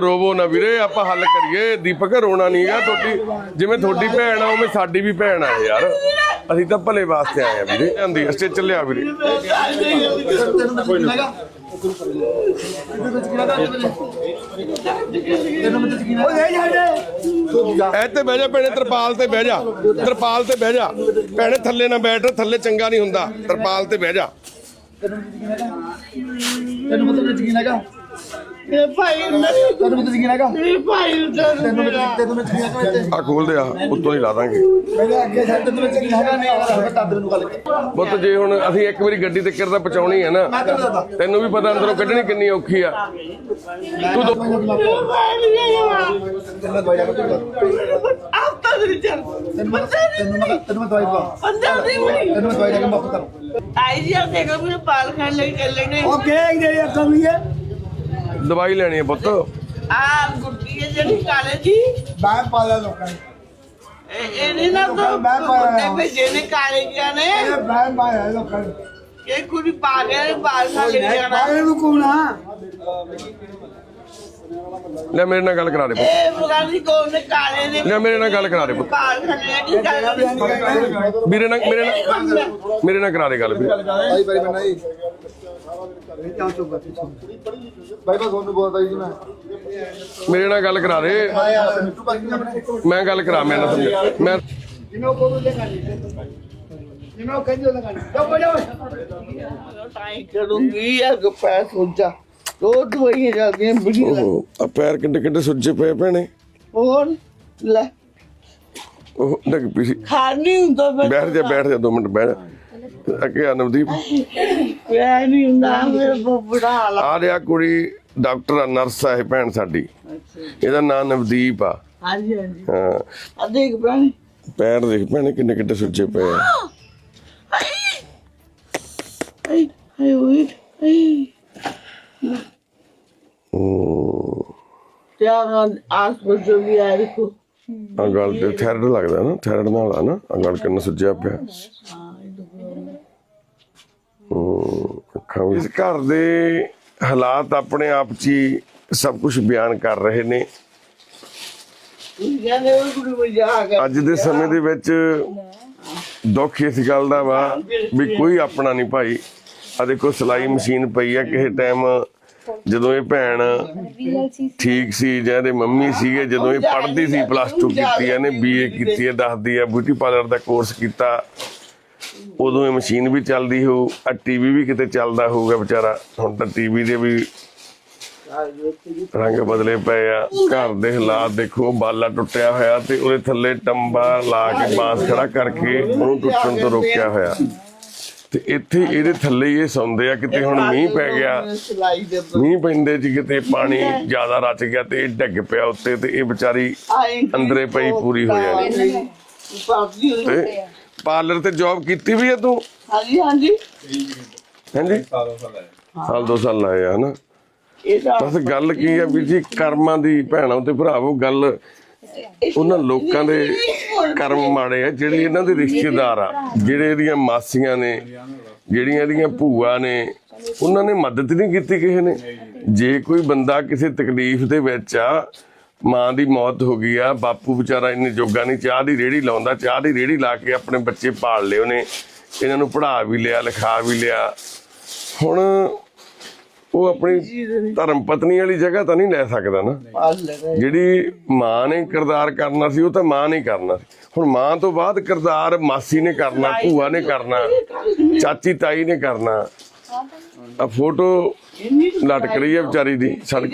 ਰੋਵੋ ਨਾ ਵੀਰੇ, ਆਪਾਂ ਹੱਲ ਕਰੀਏ। ਦੀਪਕ, ਰੋਣਾ ਨਹੀਂਗਾ ਤੁਹਾਡੀ। ਜਿਵੇਂ ਤੁਹਾਡੀ ਭੈਣ ਆ, ਉਵੇਂ ਸਾਡੀ ਵੀ ਭੈਣ ਆ ਇਹ ਯਾਰ। ਅਸੀਂ ਤਾਂ ਭਲੇ ਵਾਸਤੇ ਆਏ ਆ ਵੀਰੇ। ਆਂਦੀ ਅਸਤੇ ਚੱਲਿਆ ਵੀਰੇ। ਐ ਤੇ ਬਹਿ ਜਾ ਭੈਣੇ, ਤਰਪਾਲ ਤੇ ਬਹਿ ਜਾ। ਤਰਪਾਲ ਤੇ ਬਹਿ ਜਾ। ਭੈਣੇ, ਥੱਲੇ ਨਾ ਬੈਠ, ਥੱਲੇ ਚੰਗਾ ਨਹੀਂ ਹੁੰਦਾ। ਤਰਪਾਲ ਤੇ ਬਹਿ ਜਾ। ਤੈਨੂੰ ਮਤਲਬ ਯਕੀਨ ਹੈਗਾ? ਮੇਰੇ ਭਾਈ ਨੂੰ ਤੈਨੂੰ ਮਤਲਬ ਯਕੀਨ ਹੈਗਾ ਮੇਰੇ ਭਾਈ ਨੂੰ ਤੈਨੂੰ ਮਤਲਬ ਤੈਨੂੰ ਮਤਲਬ ਯਕੀਨ ਹੈਗਾ ਇੱਥੇ? ਆ ਖੋਲ ਦੇ ਆ ਉੱਤੋਂ ਹੀ ਲਾ ਦਾਂਗੇ। ਮੇਰੇ ਅੱਗੇ ਛੱਡ ਤੈਨੂੰ ਮਤਲਬ ਯਕੀਨ ਹੈਗਾ ਨਹੀਂ ਮੈਂ ਤਾਂ ਨੂੰ ਗੱਲ ਕਰ ਬੁੱਤ ਜੇ ਹੁਣ ਅਸੀਂ ਇੱਕ ਵਾਰੀ ਗੱਡੀ ਤੇ ਕਿਰਦਾ ਪਹੁੰਚਾਉਣੀ ਹੈ ਨਾ ਮੈਂ ਤੈਨੂੰ ਦੱਸਦਾ। ਤੈਨੂੰ ਵੀ ਪਤਾ ਅੰਦਰੋਂ ਕੱਢਣੀ ਕਿੰਨੀ ਔਖੀ ਆ। ਤੂੰ ਦੋ- ਤੈਨੂੰ ਮੈਂ ਦਵਾਈ ਲਾ ਕੇ ਆਪ ਤਾਂ ਨਹੀਂ ਚੱਲ। ਤੈਨੂੰ ਮੈਂ ਤੈਨੂੰ ਮੈਂ ਤੈਨੂੰ ਮੈਂ ਦਵਾਈ ਦਵਾ। ਅੰਦਰ ਨਹੀਂ। ਬਣੀ ਤੈਨੂੰ ਮੈਂ ਦਵਾਈ ਲਾ ਕੇ ਮੁਕਤ ਕਰ ਆਈ ਜੀ ਆ ਦੇਖੋ ਮੇਰੇ ਪਾਲ ਖਾਣ ਲਈ ਚੱਲੇ ਨੇ ਕਿਹ ਦੇ ਕਮੀ ਹੈ। ਦਵਾਈ ਲੈਣੀ ਹੈ ਪੁੱਤ। ਆ ਗੁੱਡੀ ਹੈ ਜਿਹੜੀ ਕਾਲੇ ਦੀ। ਮੈਂ ਪਾਲਾ ਲੋਕਾਂ ਨੂੰ। ਇਹ- ਇਹਨੇ ਨਾ ਤਾਂ ਮੈਂ ਪਾਇਆ। ਕੁੱਤੇ ਭੇਜੇ ਨੇ ਕਾਲੇ ਜਿਹਾ ਨੇ। ਇਹ ਮੈਂ ਪਾਇਆ ਲੋਕਾਂ ਨੂੰ। ਇਹ ਕੁੜੀ ਪਾ ਗਿਆ ਪਾਲ ਖਾ ਲੈ ਜਾਣਾ ਪਾਗਲ ਨੂੰ ਕੋਣਾ ਲੈ ਮੇਰੇ ਨਾਲ ਗੱਲ ਕਰਾ ਦੇ ਪੁੱਤ। ਇਹ ਬਗਾਨੀ ਕੋਲ ਨੇ ਕਾਲੇ ਨੇ। ਲੈ ਮੇਰੇ ਨਾਲ ਗੱਲ ਕਰਾ ਦੇ ਪੁੱਤ। ਪਾਲ ਖਾਣੇ ਦੀ ਗੱਲ ਮੇਰੇ ਨਾਲ ਮੇਰੇ ਨਾਲ ਮੇਰੇ ਨਾਲ ਕਰਾ ਦੇ ਗੱਲ ਵੀਰੇ। ਬਸ ਬੋਲਦਾ ਜੀ ਮੈਂ ਮੇਰੇ ਨਾਲ ਗੱਲ ਕਰਾ ਦੇ। ਮੈਂ ਗੱਲ ਕਰਾ ਮੈਂ ਨਾ ਸਮਝ। ਮੈਂ ਜਿਵੇਂ ਉਹ ਕੋਲ ਲੈ ਗਾਣੀ ਜਿਵੇਂ ਉਹ ਕਹਿੰਦੇ ਉਹ ਗਾਣੀ ਜਾ ਬਜਾ ਟਾਈ ਕਰੂੰਗੀ ਯਾਰ ਪੈਸ ਸੋਚਾ ਦੋ ਦਵਾਈਆਂ ਚੱਲਦੀਆਂ ਬੜੀ ਉਹ ਆ ਪੈਰ ਕਿੱਡੇ ਕਿੱਡੇ ਸੁੱਜੇ ਪਏ ਭੈਣੇ। ਹੋਰ ਲੈ। ਉਹ ਡਿੱਗ ਪਈ ਸੀ। ਨਹੀਂ ਹੁੰਦਾ ਬੈਠ ਜਾ ਬੈਠ ਜਾ 2 ਮਿੰਟ ਬੈਠ ਜਾ। ਅੱਗੇ ਆ ਨਵਦੀਪ ਪਿਆ ਨਹੀਂ ਹੁੰਦਾ ਮੇਰੇ ਬੁੜਾ ਹਾਲ ਆ ਰਿਹਾ ਕੁੜੀ ਡਾਕਟਰ ਆ ਨਰਸ ਆ ਇਹ ਭੈਣ ਸਾਡੀ। ਇਹਦਾ ਨਾਮ ਨਵਦੀਪ ਆ। ਹਾਂਜੀ ਹਾਂਜੀ। ਹਾਂ। ਆ ਦੇਖ ਪ੍ਰਾਣੀ ਪੈਰ ਦੇਖ ਭੈਣੇ ਕਿੰਨੇ ਕਿੱਡੇ ਸੁੱਜੇ ਪਏ ਆ। ਆਈ ਆਈ ਓਏ ਆਈ। ਉਹ ਤਿਆਰ ਆਸ ਪਾਸ ਵੀ ਆ ਦੇਖੋ। ਆ ਗੱਲ ਤੇ ਥੈਰਡ ਲੱਗਦਾ ਨਾ ਥੈਰਡ ਨਾਲ ਆ ਨਾ ਆ ਗੱਲ ਕਿੰਨਾ ਸੁੱਜਿਆ ਪਿਆ। ਵਿੱਚ। ਘਰ ਦੇ ਹਾਲਾਤ ਆਪਣੇ ਆਪ 'ਚ ਹੀ ਸਭ ਕੁਝ ਬਿਆਨ ਕਰ ਰਹੇ ਨੇ। ਅੱਜ ਦੇ ਸਮੇਂ ਦੇ ਵਿੱਚ ਦੁੱਖ ਇਸ ਗੱਲ ਦਾ ਵਾ ਵੀ ਕੋਈ ਆਪਣਾ ਨਹੀਂ ਭਾਈ। ਆ ਦੇਖੋ ਸਿਲਾਈ ਮਸ਼ੀਨ ਪਈ ਆ ਕਿਸੇ ਟਾਈਮ। ਜਦੋਂ ਇਹ ਭੈਣ ਠੀਕ ਸੀ ਜਾਂ ਇਹਦੇ ਮੰਮੀ ਸੀਗੇ ਜਦੋਂ ਇਹ ਪੜ੍ਹਦੀ ਸੀ ਪਲੱਸ 2 ਕੀਤੀ ਆ ਇਹਨੇ ਬੀਏ ਕੀਤੀ ਹੈ ਦੱਸਦੀ ਆ ਬਿਊਟੀ ਪਾਰਲਰ ਦਾ ਕੋਰਸ ਕੀਤਾ। ਉਦੋਂ ਇਹ ਮਸ਼ੀਨ ਵੀ ਚੱਲਦੀ ਹੋਊ ਆ ਟੀਵੀ ਵੀ ਕਿਤੇ ਚੱਲਦਾ ਹੋਊਗਾ ਵਿਚਾਰਾ। ਹੁਣ ਤਾਂ ਟੀਵੀ ਦੇ ਵੀ ਰੰਗ ਬਦਲੇ ਪਏ ਆ। ਘਰ ਦੇ ਹਾਲਾਤ ਦੇਖੋ ਬਾਲਾ ਟੁੱਟਿਆ ਹੋਇਆ ਤੇ ਉਹਦੇ ਥੱਲੇ ਟੰਬਾ ਲਾ ਕੇ ਬਾਂਸ ਖੜਾ ਕਰਕੇ ਉਹਨੂੰ ਟੁੱਟਣ ਤੋਂ ਰੋਕਿਆ ਹੋਇਆ। ਤੇ ਇੱਥੇ ਇਹਦੇ ਥੱਲੇ ਹੀ ਇਹ ਸੌਂਦੇ ਆ ਕਿਤੇ ਹੁਣ ਮੀਂਹ ਪੈ ਗਿਆ। ਮੀਂਹ ਪੈਂਦੇ ਚ ਕਿਤੇ ਪਾਣੀ ਜ਼ਿਆਦਾ ਰਚ ਗਿਆ ਤੇ ਇਹ ਡਿੱਗ ਪਿਆ ਉੱਤੇ ਤੇ ਇਹ ਵਿਚਾਰੀ ਅੰਦਰੇ ਪਈ ਪੂਰੀ ਹੋ ਜਾਣੀ। ਤੇ ਪਾਰਲਰ ਤੇ ਜੌਬ ਕੀਤੀ ਵੀ ਆ ਤੂੰ? ਹਾਂਜੀ ਹਾਂਜੀ। ਹਾਂਜੀ? ਸਾਲ ਦੋ ਸਾਲ ਲਾਏ ਆ ਹਨਾ? ਬਸ ਗੱਲ ਕੀ ਆ ਵੀ ਜੀ ਕਰਮਾਂ ਦੀ ਭੈਣਾਂ ਤੇ ਭਰਾਵੋ ਗੱਲ ਉਹਨਾਂ ਲੋਕਾਂ ਦੇ ਕਰਮ ਮਾੜੇ ਆ ਜਿਹੜੇ ਇਹਨਾਂ ਦੇ ਰਿਸ਼ਤੇਦਾਰ ਆ ਜਿਹੜੇ ਇਹਦੀਆਂ ਮਾਸੀਆਂ ਨੇ ਜਿਹੜੀਆਂ ਇਹਦੀਆਂ ਭੂਆ ਨੇ ਉਹਨਾਂ ਨੇ ਮਦਦ ਨਹੀਂ ਕੀਤੀ ਕਿਸੇ ਨੇ। ਜੇ ਕੋਈ ਬੰਦਾ ਕਿਸੇ ਤਕਲੀਫ ਦੇ ਵਿੱਚ ਆ ਮਾਂ ਦੀ ਮੌਤ ਹੋ ਗਈ ਆ ਬਾਪੂ ਵਿਚਾਰਾ ਇੰਨੇ ਜੋਗਾ ਨਹੀਂ ਚਾਹ ਦੀ ਰੇੜੀ ਲਾਉਂਦਾ ਚਾਹ ਦੀ ਰੇੜੀ ਲਾ ਕੇ ਆਪਣੇ ਬੱਚੇ ਪਾਲ ਲਏ ਉਹਨੇ ਇਹਨਾਂ ਨੂੰ ਪੜ੍ਹਾ ਵੀ ਲਿਆ ਲਿਖਾ ਵੀ ਲਿਆ। ਹੁਣ ਉਹ ਆਪਣੀ ਧਰਮ ਪਤਨੀ ਵਾਲੀ ਜਗ੍ਹਾ ਤਾਂ ਨਹੀਂ ਲੈ ਸਕਦਾ ਨਾ। ਜਿਹੜੀ ਮਾਂ ਨੇ ਕਿਰਦਾਰ ਕਰਨਾ ਸੀ ਉਹ ਤਾਂ ਮਾਂ ਨੇ ਕਰਨਾ ਸੀ। ਹੁਣ ਮਾਂ ਤੋਂ ਬਾਅਦ ਕਿਰਦਾਰ ਮਾਸੀ ਨੇ ਕਰਨਾ ਭੂਆ ਨੇ ਕਰਨਾ ਚਾਚੀ ਤਾਈ ਨੇ ਕਰਨਾ। ਆ ਫੋਟੋ ਲਟਕ ਰਹੀ ਹੈ ਵਿਚਾਰੀ ਦੀ ਸੜਕ।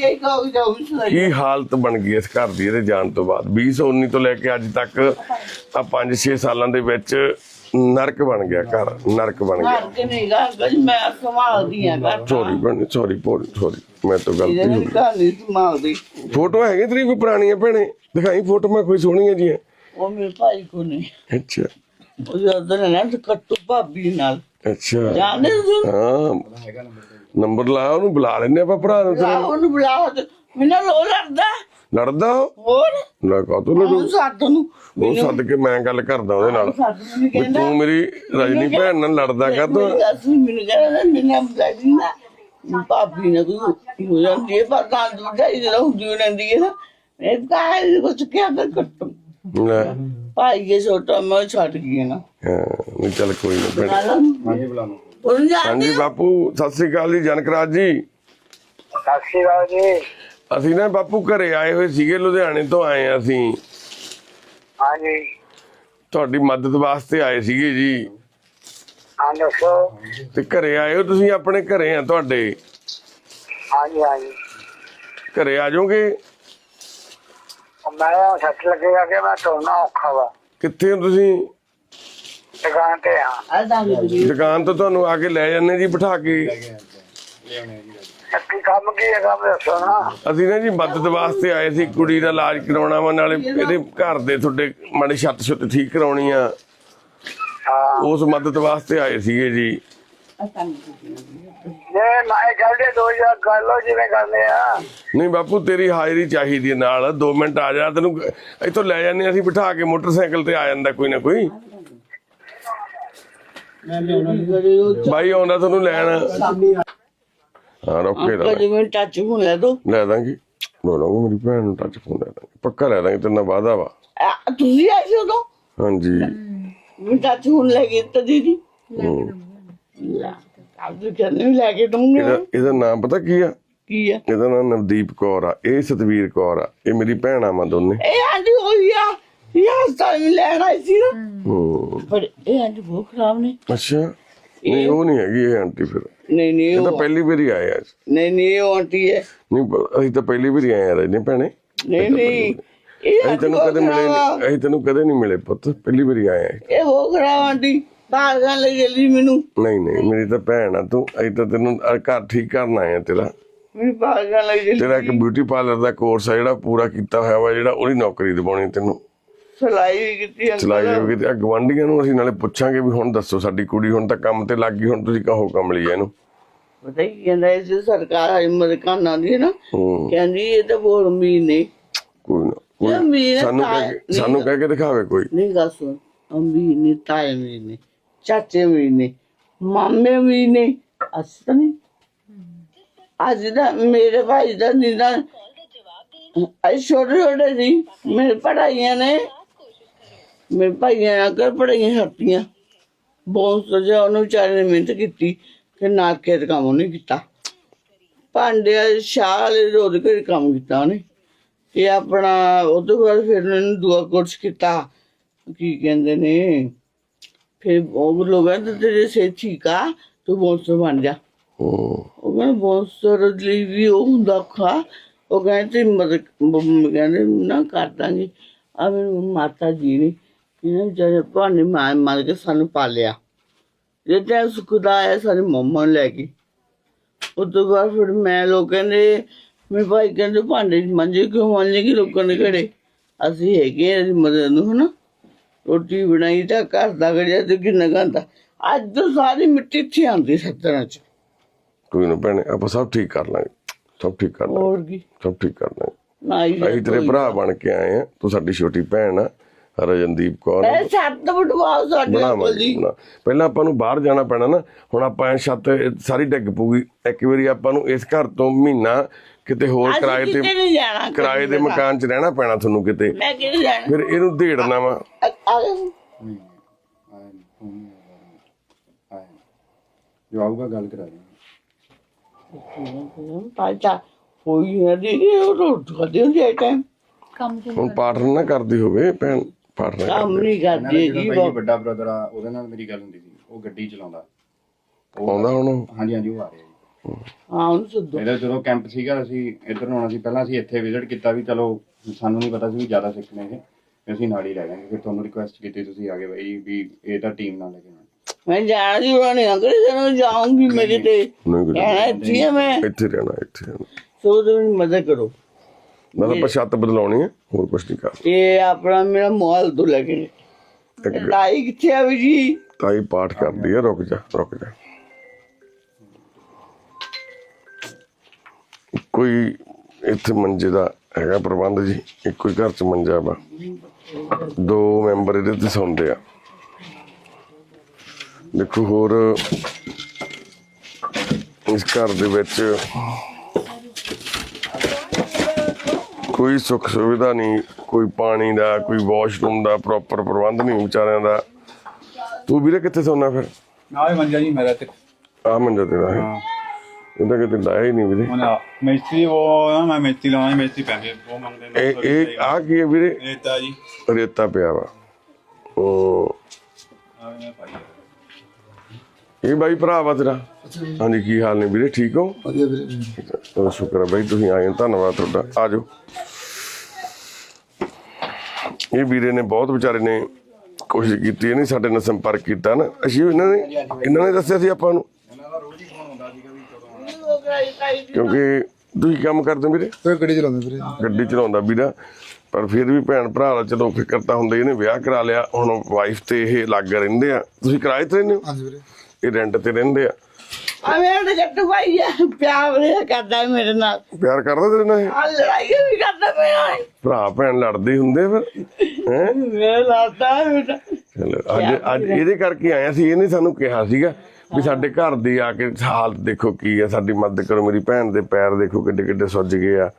ਕੀ ਹਾਲਤ ਬਣ ਗਈ ਇਸ ਘਰ ਦੀ ਇਹਦੇ ਜਾਣ ਤੋਂ ਬਾਅਦ? 2019 ਤੋਂ ਲੈ ਕੇ ਅੱਜ ਤੱਕ ਆ 5-6 ਸਾਲਾਂ ਦੇ ਵਿੱਚ ਨਰਕ ਬਣ ਗਿਆ ਘਰ ਨਰਕ ਬਣ ਗਿਆ। ਨਹੀਂ ਗਾ ਮੈਂ ਸੰਭਾਲਦੀ ਆ ਘਰ। ਸੌਰੀ ਭੈਣੇ ਸੌਰੀ ਸੌਰੀ ਮੈਂ ਤੋਂ ਗਲਤੀ ਇਹਦੇ ਹੋ ਵੀ ਘਰ ਨਹੀਂ ਸੰਭਾਲਦੀ। ਗਈ ਫੋਟੋ ਹੈਗੀ ਤੇਰੀ ਕੋਈ ਪੁਰਾਣੀਆਂ ਭੈਣੇ? ਦਿਖਾਈ ਫੋਟੋ ਮੈਂ ਕੋਈ ਸੋਹਣੀਆਂ ਜੀ ਉਹ ਮੇਰੇ ਭਾਈ ਕੋ ਨਹੀਂ। ਅੱਛਾ। ਉਹ ਜਦੋਂ ਨਾ ਕੱਟੂ ਭਾਬੀ ਨਾਲ। ਅੱਛਾ। ਜਾਣੇ ਤੂੰ ਹਾਂ। ਨੰਬਰ ਲਾ ਉਹਨੂੰ ਬੁਲਾ ਲੈਨੇ ਆਪਾਂ ਭਰਾ ਨੂੰ ਤੇਰੇ ਨੂੰ। ਉਹਨੂੰ ਬੁਲਾ ਤੇ। ਮੈਨੂੰ ਲੋ ਲੱਗਦਾ ਲੜਦਾ ਉਹ? ਹੋਰ? ਲੈ ਕਾ ਤੂੰ ਲੜੂ? ਉਹ ਸੱਤ ਨੂੰ। ਉਹ ਸੱਦ ਕੇ ਮੈਂ ਗੱਲ ਕਰਦਾ ਉਹਦੇ ਨਾਲ। ਸੱਤ ਨੂੰ ਵੀ ਕਹਿੰਦਾ। ਤੂੰ ਮੇਰੀ ਰਜਨੀ ਭੈਣ ਨਾਲ ਲੜਦਾ ਕਾ ਤੂੰ ਮੇਰੀ ਗੱਲ ਸੁਣ, ਮੈਨੂੰ ਕਹਿੰਦਾ ਮੈਨੂੰ ਬੁਲਾਈ ਨਾ ਭਾਬੀ ਨੇ ਕੋਈ ਹੋ ਜਾਂਦੀ ਹੈ ਪਰ ਤਾਂ ਦੂਜਾ ਹੀ ਜਿਹੜਾ ਹੁੰਦੀ ਰਹਿੰਦੀ ਹੈ ਨਾ। ਇਹ ਤਾਂ ਕੁਝ ਕਿਹਾ ਤਾਂ ਕੱਟੋ ਲੈ, ਭਾਈ ਇਹ ਛੋਟਾ ਮੈਂ ਛੱਡ ਗਈ ਨਾ ਹਾਂ, ਨਹੀਂ ਚੱਲ ਕੋਈ ਨਾ ਭੈਣੇ ਉਹ ਜਾਂਦੀ ਹਾਂਜੀ ਬਾਪੂ ਸਤਿ ਸ੍ਰੀ ਅਕਾਲ ਜੀ ਜਨਕਰਾਜ ਜੀ। ਸਤਿ ਸ਼੍ਰੀ ਅਕਾਲ ਜੀ। ਅਸੀਂ ਨਾ ਬਾਪੂ ਘਰੇ ਆਏ ਹੋਏ ਸੀਗੇ ਲੁਧਿਆਣੇ ਤੋਂ ਆਏ ਆ ਅਸੀਂ। ਹਾਂਜੀ। ਤੁਹਾਡੀ ਮਦਦ ਵਾਸਤੇ ਆਏ ਸੀਗੇ ਜੀ। ਹਾਂ ਦੱਸੋ। ਤੇ ਘਰੇ ਆਏ ਹੋ ਤੁਸੀਂ ਆਪਣੇ ਘਰੇ ਆ ਤੁਹਾਡੇ? ਹਾਂਜੀ ਹਾਂਜੀ। ਘਰੇ ਆ ਜਾਓਗੇ? ਮੈਂ ਸੱਚ ਲੱਗੇਗਾ ਕਿ ਮੈਂ ਤੋੜਨਾ ਔਖਾ ਵਾ। ਕਿੱਥੇ ਹੋ ਤੁਸੀਂ? ਦੁਕਾਨ ਤੇ ਆ। ਦੁਕਾਨ ਤੋਂ ਤੁਹਾਨੂੰ ਆ ਕੇ ਲੈ ਜਾਂਦੇ ਜੀ ਬਿਠਾ ਕੇ। ਕੀ ਕੰਮ ਕੀ ਹੈ ਕੰਮ ਦੱਸੋ ਨਾ। ਅਸੀਂ ਨਾ ਜੀ ਮਦਦ ਵਾਸਤੇ ਆਏ ਸੀ ਕੁੜੀ ਦਾ ਇਲਾਜ ਕਰਾਉਣਾ ਵਾ ਨਾਲੇ ਇਹਦੇ ਘਰ ਦੇ ਤੁਹਾਡੇ ਮਾੜੀ ਛੱਤ ਛੁੱਤ ਠੀਕ ਕਰਾਉਣੀ ਆ। ਉਸ ਮਦਦ ਵਾਸਤੇ ਆਏ ਸੀਗੇ ਜੀ। ਜੇ ਮੈਂ ਕਰਦੇ ਦੋ ਜਾਂ ਕਰ ਲਓ ਜਿਵੇਂ ਕਰਦੇ ਆ। ਨਹੀਂ ਬਾਪੂ ਤੇਰੀ ਹਾਜ਼ਰੀ ਚਾਹੀਦੀ ਹੈ ਨਾਲ। 2 ਮਿੰਟ ਆ ਜਾ ਤੈਨੂੰ ਇੱਥੋਂ ਲੈ ਜਾਂਦੇ ਅਸੀਂ ਬਿਠਾ ਕੇ ਮੋਟਰਸਾਈਕਲ ਤੇ ਆ ਜਾਂਦਾ ਕੋਈ ਨਾ ਕੋਈ। ਬਾਈ ਆਉਂਦਾ ਤੁਹਾਨੂੰ ਲੈਣ। ਹਾਂ ਰੋਕੇ ਦਾ ਜਿਵੇਂ ਟੱਚ ਹੋਣ ਲੈ ਦੋ। ਲੈ ਦਾਂਗੇ। ਬੋਲਾਂਗੇ ਮੇਰੀ ਭੈਣ ਨੂੰ ਟੱਚ ਫੋਨ ਲੈ ਦਾਂਗੇ। ਪੱਕਾ ਲੈ ਦਾਂਗੇ ਤੇਰੇ ਵਾਦਾ ਵਾ। ਤੁਸੀਂ ਆਏ ਹੋ ਤਾਂ ਹਾਂਜੀ। ਮੈਂ ਟੱਚ ਹੋਣ ਲੈ ਗਈ ਤਾਂ ਦੀਦੀ। ਲੈ ਕਹਿੰਦੇ ਵੀ ਲੈ ਕੇ ਇਹਦਾ ਇਹਦਾ ਨਾਮ ਪਤਾ ਕੀ ਆ? ਕੀ ਆ? ਇਹਦਾ ਨਾਮ ਨਵਦੀਪ ਕੌਰ ਆ ਇਹ ਸਤਵੀਰ ਕੌਰ ਆ ਇਹ ਮੇਰੀ ਭੈਣ ਮਾਂ ਦੋਨੇ। ਇਹ ਆਂਟੀ ਹੋਈ ਆ ਹਸਪਤਾਲ ਵੀ ਲੈਣ ਸੀ ਨਾ। ਹੂੰ। ਪਰ ਇਹ ਆਂਟੀ ਬਹੁਤ ਖਰਾਬ ਨੇ। ਅੱਛਾ। ਨਹੀਂ ਉਹ ਨਹੀਂ ਹੈਗੀ ਇਹ ਆਂਟੀ ਫਿਰ। ਨਹੀਂ ਨਹੀਂ ਇਹ ਤਾਂ ਉਹ ਪਹਿਲੀ ਵਾਰੀ ਆਏ ਆ। ਨਹੀਂ ਨਹੀਂ ਉਹ ਆਂਟੀ ਹੈ। ਨਹੀਂ ਪ- ਅਸੀਂ ਤਾਂ ਪਹਿਲੀ ਵਾਰੀ ਆਏ ਆ ਰਹੇ ਭੈਣੇ। ਨਹੀਂ ਨਹੀਂ ਇਹ ਅਸੀਂ ਆਂਟੀ ਤੈਨੂੰ ਬਹੁਤ ਕਦੇ ਮਿਲੇ ਖਰਾਬ ਆ। ਨਹੀਂ ਅਸੀਂ ਤੈਨੂੰ ਕਦੇ ਨਹੀਂ ਮਿਲੇ ਪੁੱਤ ਪਹਿਲੀ ਵਾਰੀ ਆਏ ਆ। ਇਹ ਬਹੁਤ ਖਰਾਬ ਆਂਟੀ। ਬਾਹਰ gaan ਲਈ ਜਲਦੀ ਮੈਨੂੰ। ਨਹੀਂ ਨਹੀਂ ਮੇਰੀ ਤਾਂ ਭੈਣ ਆ ਤੂੰ ਅਸੀਂ ਤਾਂ ਤੈਨੂੰ ਅਹ ਘਰ ਠੀਕ ਕਰਨ ਆਏ ਆ ਤੇਰਾ। ਮੈਨੂੰ ਬਾਹਰ ਲਈ ਜਲਦੀ ਤੇਰਾ ਇੱਕ ਬਿਊਟੀ ਪਾਰਲਰ ਦਾ ਕੋਰਸ ਆ ਜਿਹੜਾ ਪੂਰਾ ਕੀਤਾ ਹੋਇਆ ਵਾ ਜਿਹੜਾ ਉਹਦੀ ਨੌਕਰੀ ਦਿਵਾਉਣੀ ਤੈਨੂੰ। ਸਲਾਈ ਵੀ ਕੀਤੀ ਅੰਕਲ। ਚਲਾਈ ਹੋਗੀ ਤੇ ਗਵਾਂਢੀਆਂ ਨੂੰ ਅਸੀਂ ਨਾਲੇ ਪੁੱਛਾਂਗੇ ਵੀ ਹੁਣ ਦੱਸੋ ਸਾਡੀ ਕੁੜੀ ਹੁਣ ਤਾਂ ਕੰਮ ਤੇ ਲੱਗ ਗਈ ਹੁਣ ਤੁਸੀਂ ਕਹੋ ਕਮਲੀ ਇਹਨੂੰ। ਪਤਾ ਕੀ ਕਹਿੰਦਾ ਇਸ ਸਰਕਾਰ ਹਿੰਮਤ ਕਰਨਾ ਦੀ ਨਾ ਹੂੰ। ਕਹਿੰਦੀ ਇਹ ਤਾਂ ਬਹੁਤ ਅਮੀਰ ਨੇ। ਕੋਈ ਨਾ ਕੋਈ ਸਾਨੂੰ ਤਾਂ- ਕਹਿ ਕੇ ਸਾਨੂੰ ਕਹਿ ਕੇ ਦਿਖਾਵੇ ਕੋਈ। ਨਹੀਂ ਗੱਲ ਸੁਣ। ਅਮੀਰ ਨੇ ਤਾਏ ਅਮੀਰ ਨੇ। ਚਾਚੇ ਅਮੀਰ ਨੇ, ਮਾਮੇ ਅਮੀਰ ਨੇ, ਅਸੀਂ ਤਾਂ ਨਹੀਂ। ਅੱਜ ਦਾ ਮੇਰੇ ਭਾਈ ਦਾ ਨਿਦਾ ਅੱਜ ਛੋਟੇ ਛੋਟੇ ਸੀ, ਮੇਰੇ ਪੜਾਈਆਂ ਨੇ। ਮੇਰੇ ਭਾਈਆਂ ਨਾਲ ਕਰ ਪੜਾਈਆਂ ਹੱਟੀਆਂ ਬਹੁਤ ਸਜਾ ਉਹਨੂੰ ਵਿਚਾਰੇ ਨੇ ਮਿਹਨਤ ਕੀਤੀ ਕਿ ਨਾਕੇ ਤੇ ਕੰਮ ਉਹਨੇ ਕੀਤਾ। ਭਾਂਡੇ ਸ਼ਾਲ ਰੋਦ ਕੇ ਕੰਮ ਕੀਤਾ ਉਹਨੇ। ਇਹ ਆਪਣਾ, ਉਹ ਤੋਂ ਬਾਅਦ ਫਿਰ ਉਹਨੇ ਦੂਆ ਕੋਰਸ ਕੀਤਾ। ਕੀ ਕਹਿੰਦੇ ਨੇ? ਫਿਰ ਉਹ ਲੋਕ ਕਹਿੰਦੇ ਤੇਰੇ ਸੇ ਠੀਕ ਆ ਤੂੰ ਬੌਂਸਰ ਬਣ ਜਾ। ਉਹ ਕਹਿੰਦੇ ਬੌਂਸਰ ਲਈ ਵੀ ਉਹ ਹੁੰਦਾ ਔਖਾ। ਉਹ ਕਹਿੰਦੇ ਮਦਦ ਕਹਿੰਦੇ ਨਾ ਕਰ ਦਾਂਗੇ। ਆ ਮੇਰੀ ਮਾਤਾ ਜੀ ਨੇ ਇਹਨਾਂ ਵਿਚਾਰੇ ਭਾਣੇ ਮਾਰ ਮਾਰ ਕੇ ਸਾਨੂੰ ਪਾਲਿਆ। ਜੇ ਟਾਈਮ ਸੁਖਦਾ ਆਇਆ ਸਾਡੀ ਮੰਮਾ ਨੂੰ ਲੈ ਗਈ ਉਸ ਤੋਂ ਬਾਅਦ ਫਿਰ ਮੈਂ ਲੋਕ ਕਹਿੰਦੇ ਮੇਰੇ ਭਾਈ ਕਹਿੰਦੇ ਭਾਂਡੇ ਮੰਜੇ ਕਿਉਂ ਮੰਜੇ ਕਿ ਲੋਕਾਂ ਦੇ ਘਰੇ? ਅਸੀਂ ਹੈਗੇ ਆ ਮਦਦ ਨੂੰ ਹਨਾ? ਰੋਟੀ ਬਣਾਈ ਤਾਂ ਘਰ ਦਾ ਗੜਿਆ ਤੇ ਕਿੰਨਾ ਗੰਦਾ। ਅੱਜ ਤਾਂ ਸਾਰੀ ਮਿੱਟੀ ਇੱਥੇ ਆਉਂਦੀ ਸੱਤਰਾਂ ਚ। ਕੋਈ ਨਾ ਭੈਣੇ ਆਪਾਂ ਸਭ ਠੀਕ ਕਰ ਲਾਂਗੇ। ਸਭ ਠੀਕ ਕਰ ਲਾਂਗੇ। ਹੋਰ ਕੀ? ਸਭ ਠੀਕ ਕਰ ਲਾਂਗੇ। ਨਾ ਹੀ ਅਸੀਂ ਤੇਰੇ ਭਰਾ ਬਣ ਕੇ ਆਏ ਆ। ਤੂੰ ਸਾਡੀ ਛੋਟੀ ਭੈਣ ਆ। ਰਜਨਦੀਪ ਕੌਰ। ਇਹ ਛੱਤ ਬਟਵਾਓ ਸਾਡੇ ਕੋਲ ਬਣਾਵਾਂਗੇ ਜੀ ਬਣਾ- ਪਹਿਲਾਂ ਆਪਾਂ ਨੂੰ ਬਾਹਰ ਜਾਣਾ ਪੈਣਾ ਨਾ ਹੁਣ ਆਪਾਂ ਐਂ ਛੱਤ ਸਾਰੀ ਡਿੱਗ ਪੂਗੀ ਇੱਕ ਵਾਰੀ ਆਪਾਂ ਨੂੰ ਇਸ ਘਰ ਤੋਂ ਮਹੀਨਾ ਕਿਤੇ ਹੋਰ ਅਸੀਂ ਕਿਰਾਏ ਕਿਤੇ ਤੇ ਨਹੀਂ ਜਾਣਾ ਕਿਰਾਏ ਦੇ ਮਕਾਨ 'ਚ ਰਹਿਣਾ ਪੈਣਾ ਤੁਹਾਨੂੰ ਕਿਤੇ। ਮੈਂ ਕਿਤੇ ਜਾਣਾ? ਫਿਰ ਇਹਨੂੰ ਢੇੜਨਾ ਵਾ। ਆ- ਆ ਗਏ। ਜੋ ਆਊਗਾ ਗੱਲ ਕਰਾ ਦੇ ਪਾਚਾ ਹੋਈ ਹੈ ਦੀ ਉਹ ਰੋਟ ਕਰਦੇ ਹੁੰਦੇ ਆ ਟਾਈਮ ਹੁਣ ਪਾਰਟਨਰ ਨਾ ਕਰਦੀ ਹੋਵੇ ਭੈਣ। ਪਾਰਟਨਰ ਕੰਮ ਨਹੀਂ ਨਾਲੇ ਕਰਦੀ ਜੀ ਭਾਈ ਵੱਡਾ ਬ੍ਰਦਰ ਆ ਉਹਦੇ ਨਾਲ ਮੇਰੀ ਗੱਲ ਹੁੰਦੀ ਸੀ। ਉਹ ਗੱਡੀ ਚਲਾਉਂਦਾ। ਆਉਂਦਾ ਹੁਣ ਉਹ? ਹਾਂਜੀ ਹਾਂਜੀ ਉਹ ਆ ਰਿਹਾ ਜੀ। ਹਾਂ ਉਹਨੂੰ ਸੁਧੋ ਇਹਦਾ ਜਦੋਂ ਕੈਂਪ ਸੀਗਾ ਅਸੀਂ ਇੱਧਰ ਨੂੰ ਆਉਣਾ ਸੀ। ਪਹਿਲਾਂ ਅਸੀਂ ਇੱਥੇ ਵਿਜ਼ਿਟ ਕੀਤਾ ਵੀ ਚਲੋ ਸਾਨੂੰ ਨਹੀਂ ਪਤਾ ਸੀ ਵੀ ਜ਼ਿਆਦਾ ਸਿੱਖ ਨੇ ਇਹ। ਅਸੀਂ ਨਾਲ ਹੀ ਲੈ ਜਾਾਂਗੇ ਫਿਰ ਤੁਹਾਨੂੰ ਰਿਕੁਐਸਟ ਕੀਤੀ ਤੁਸੀਂ ਆਗੇ ਬਾਈ ਵੀ ਇਹ ਤਾਂ ਟੀਮ ਨਾਲ ਲੈ ਕੇ ਆਉਣਾ। ਮੈਂ ਜਾਣਾ ਜੀ ਉਹਨਾਂ ਨੇ ਅੰਗਰੇ ਜਦੋਂ ਜਾਊਂਗੀ ਮੇਰੇ ਤੇ। ਕਹਿਣਾ ਇੱਥੇ ਆ ਮੈਂ। ਇੱਥੇ ਰਹਿਣਾ ਇੱਥੇ। ਸੋ ਤੁਸੀਂ ਮਦਦ ਕਰੋ। ਤਾਂ ਆਪਾਂ ਛੱਤ ਬਦਲਾਉਣੀ ਹੈ ਹੋਰ ਕੁਝ ਨਹੀਂ ਕਰ ਇਹ ਆਪਣਾ ਮੇਰਾ ਮੋਬਾਈਲ ਤੋਂ ਲੈ ਕੇ ਇੱਕ ਲਾਈ ਕਿੱਥੇ ਆ ਵੀ ਜੀ? ਤਾਈ ਪਾਠ ਕਰਦੀ ਹੈ ਰੁਕ ਜਾ ਰੁਕ ਜਾ। ਕੋਈ ਇੱਥੇ ਮੰਜੇ ਦਾ ਹੈਗਾ ਪ੍ਰਬੰਧ ਜੀ ਇੱਕੋ ਹੀ ਘਰ ਚ ਮੰਜਾ ਵਾ। ਦੋ ਮੈਂਬਰ ਇਹਦੇ ਤੇ ਸੌਂਦੇ ਆ। ਦੇਖੋ ਹੋਰ ਇਸ ਘਰ ਦੇ ਵਿੱਚ ਕੋਈ ਸੁੱਖ ਸੁਵਿਧਾ ਨਹੀਂ ਕੋਈ ਪਾਣੀ ਦਾ ਕੋਈ ਵਾਸ਼ਰੂਮ ਦਾ ਪ੍ਰੋਪਰ ਪ੍ਰਬੰਧ ਨਹੀਂ ਵਿਚਾਰਿਆਂ ਦਾ। ਤੂੰ ਵੀਰੇ ਕਿੱਥੇ ਸੌਣਾ ਫਿਰ? ਆਏ ਮੰਜਾ ਜੀ ਮੇਰਾ ਤੇ ਆ ਮੰਜਾ ਤੇਰਾ ਹੈ। ਹਾਂ। ਇਹ ਤਾਂ ਕਿਤੇ ਲਾਇਆ ਹੀ ਨਹੀਂ ਵੀਰੇ। ਉਹ ਨਾ ਮੈਂ ਪੈਸੇ ਉਹ ਮੰਗਦੇ ਨੇ। ਇਹ ਆ ਕੀ ਹੈ ਵੀਰੇ? ਇਹ ਤਾਂ ਜੀ। ਰੇਤਾ ਪਿਆ ਵਾ। ਉਹ ਆਹ ਮੈਂ ਭਾਈ ਇਹ ਬਾਈ ਭਰਾ ਵਾ ਤੇਰਾ? ਹਾਂਜੀ ਕੀ ਹਾਲ ਨੇ ਵੀਰੇ? ਠੀਕ ਹੋ? ਵਧੀਆ ਵੀਰੇ ਚਲੋ ਸ਼ੁਕਰ ਹੈ ਬਾਈ ਤੁਸੀਂ ਆਏ ਹੋ ਧੰਨਵਾਦ ਤੁਹਾਡਾ। ਆ ਜਾਓ। ਇਹ ਵੀਰੇ ਨੇ ਬਹੁਤ ਵਿਚਾਰੇ ਨੇ ਕੋਸ਼ਿਸ਼ ਕੀਤੀ ਇਹਨੇ ਸਾਡੇ ਨਾਲ ਸੰਪਰਕ ਕੀਤਾ ਨਾ। ਅਸੀਂ ਇਹਨਾਂ ਨੇ ਇਹਨਾਂ ਨੇ ਦੱਸਿਆ ਸੀ ਆਪਾਂ ਨੂੰ। ਕਿਉਂਕਿ ਤੁਸੀਂ ਕੰਮ ਕਰਦੇ ਹੋ ਵੀਰੇ? ਤੇ ਗੱਡੀ ਚਲਾਉਂਦੇ ਵੀਰੇ। ਗੱਡੀ ਚਲਾਉਂਦਾ ਵੀਰਾ। ਪਰ ਫਿਰ ਵੀ ਭੈਣ ਭਰਾ ਦਾ ਚਲੋ ਫਿਕਰ ਤਾਂ ਹੁੰਦਾ ਹੀ ਇਹਨੇ ਵਿਆਹ ਕਰਾ ਲਿਆ। ਹੁਣ ਵਾਈਫ ਤੇ ਇਹ ਲੱਗ ਰਹਿੰਦੇ ਆ। ਤੁਸੀਂ ਕਿਰਾਏ ਤੇ ਰਹਿੰਦੇ ਹੋ? ਹਾਂਜੀ ਵੀਰੇ। ਇਹ ਰੈਂਟ ਤੇ ਰਹਿੰਦੇ ਆ। ਆ ਮੇਰੇ ਜੱਟੂ ਭਾਈ ਆ ਪਿਆਰ ਬੜਾ ਕਰਦਾ ਹੈ ਮੇਰੇ ਨਾਲ। ਪਿਆਰ ਕਰਦਾ ਤੇਰੇ ਨਾਲ ਇਹ? ਆ ਲੜਾਈ ਵੀ ਕਰਦਾ ਪਿਆ ਹੈ ਭਰਾ ਭੈਣ ਲੜਦੇ ਹੁੰਦੇ ਫਿਰ ਹੈ? ਮੇਰੇ ਲਾਤਾ ਹੈ ਬੇਟਾ। ਚਲੋ ਅੱਜ ਅੱਜ ਇਹਦੇ ਕਰਕੇ ਆਇਆ ਸੀ ਇਹਨੇ ਸਾਨੂੰ ਕਿਹਾ ਸੀਗਾ ਵੀ ਸਾਡੇ ਘਰ ਦੀ ਆ ਕੇ ਹਾਲਤ ਦੇਖੋ ਕੀ ਆ ਸਾਡੀ ਮਦਦ ਕਰੋ ਮੇਰੀ ਭੈਣ ਦੇ ਪੈਰ ਦੇਖੋ ਕਿੱਡੇ ਕਿੱਡੇ ਸੁੱਜ ਗਏ ਆ।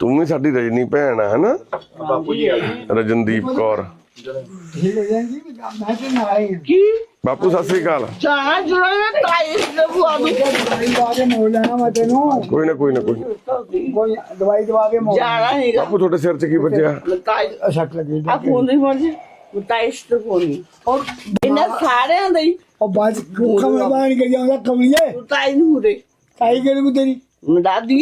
ਤੂੰ ਵੀ ਸਾਡੀ ਰਜਨੀ ਭੈਣ ਆ ਹਨਾ? ਰਜਨਦੀਪ ਕੌਰ ਠੀਕ ਹੋ ਜਾਏਗੀ ਮੈਂ ਤੇ ਨਾ ਆਈ ਕੀ? ਬਾਪੂ ਸਤਿ ਸ੍ਰੀ ਅਕਾਲ। ਜਾਣਾ ਜੁੜਾ ਤਾਈ ਦੇ ਬੁਆ ਨੂੰ। ਦਵਾਈ ਦਵਾ ਕੇ ਮੋੜ ਲੈਣਾ ਮੈਂ ਤੈਨੂੰ ਕੋਈ ਨਾ ਕੋਈ ਨਾ। ਕੋਈ। ਕੋਈ ਦਵਾਈ ਦਵਾ ਕੇ ਮੋੜ ਜਾਣਾ ਨਹੀਂਗਾ ਬਾਪੂ ਤੁਹਾਡੇ ਸਿਰ 'ਚ ਕੀ ਵੱਜਿਆ? ਤਾਈ ਸੱਟ ਲੱਗੀ ਆ ਫੋਨ ਨਹੀਂ ਫੋਨ ਜੀ ਤਾਈ ਸਟ ਫੋਨ ਔਰ ਇਹਨਾਂ ਸਾਰਿਆਂ ਦਾ ਉਹ ਬਾਜ ਕਮਲ ਬਾਣ ਕੇ ਜਾਂਦਾ ਕਮਲੀਏ ਤਾਈ ਨੂੰ ਮੁਰੇ ਤਾਈ ਤੇਰੀ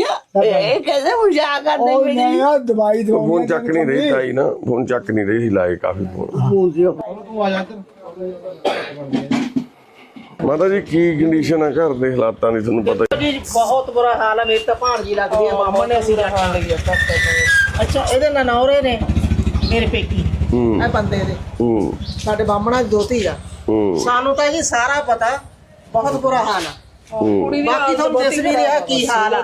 ਇਹ ਕਹਿੰਦੇ ਮਜ਼ਾਕ ਕਰਦੇ ਉਹ ਮੇਰੀ ਨਹੀਂ ਆ ਦਵਾਈ ਦਵਾ ਫੋਨ ਚੱਕ ਨਹੀਂ ਰਹੀ ਤਾਈ ਨਾ ਫੋਨ ਚੱਕ ਨਹੀਂ ਰਹੀ ਸੀ ਲਾਏ ਕਾਫੀ ਫੋਨ। ਫੋਨ ਦੀ ਤੂੰ ਆ ਜਾ ਮਾਤਾ ਜੀ ਕੀ ਕੰਡੀਸ਼ਨ ਆ ਘਰ ਦੇ ਹਾਲਾਤਾਂ ਦੀ ਤੁਹਾਨੂੰ ਪਤਾ ਹੀ ਜੀ ਬਹੁਤ ਬੁਰਾ ਹਾਲ ਹੈ ਮੇਰੀ ਤਾਂ ਭਾਣਜੀ ਲੱਗਦੀ ਹੈ ਮਾਮਾ ਨੇ ਅਸੀਂ ਰੱਖਣ ਲਈ। ਅੱਛਾ ਇਹਦੇ ਨਨੌਰੇ ਨੇ ਮੇਰੇ ਪੇਕੀ। ਹੂੰ। ਇਹ ਬੰਦੇ ਦੇ। ਹੂੰ। ਸਾਡੇ ਬਾਹਮਣਾ ਦੀ ਦੋਤੀ ਆ। ਹੂੰ। ਸਾਨੂੰ ਤਾਂ ਜੀ ਸਾਰਾ ਪਤਾ ਬਹੁਤ ਬੁਰਾ ਹਾਲ ਆ। ਹੂੰ। ਬਾਕੀ ਤੁਹਾਨੂੰ ਦਿਸ ਵੀ ਰਿਹਾ ਕੀ ਹਾਲ ਆ।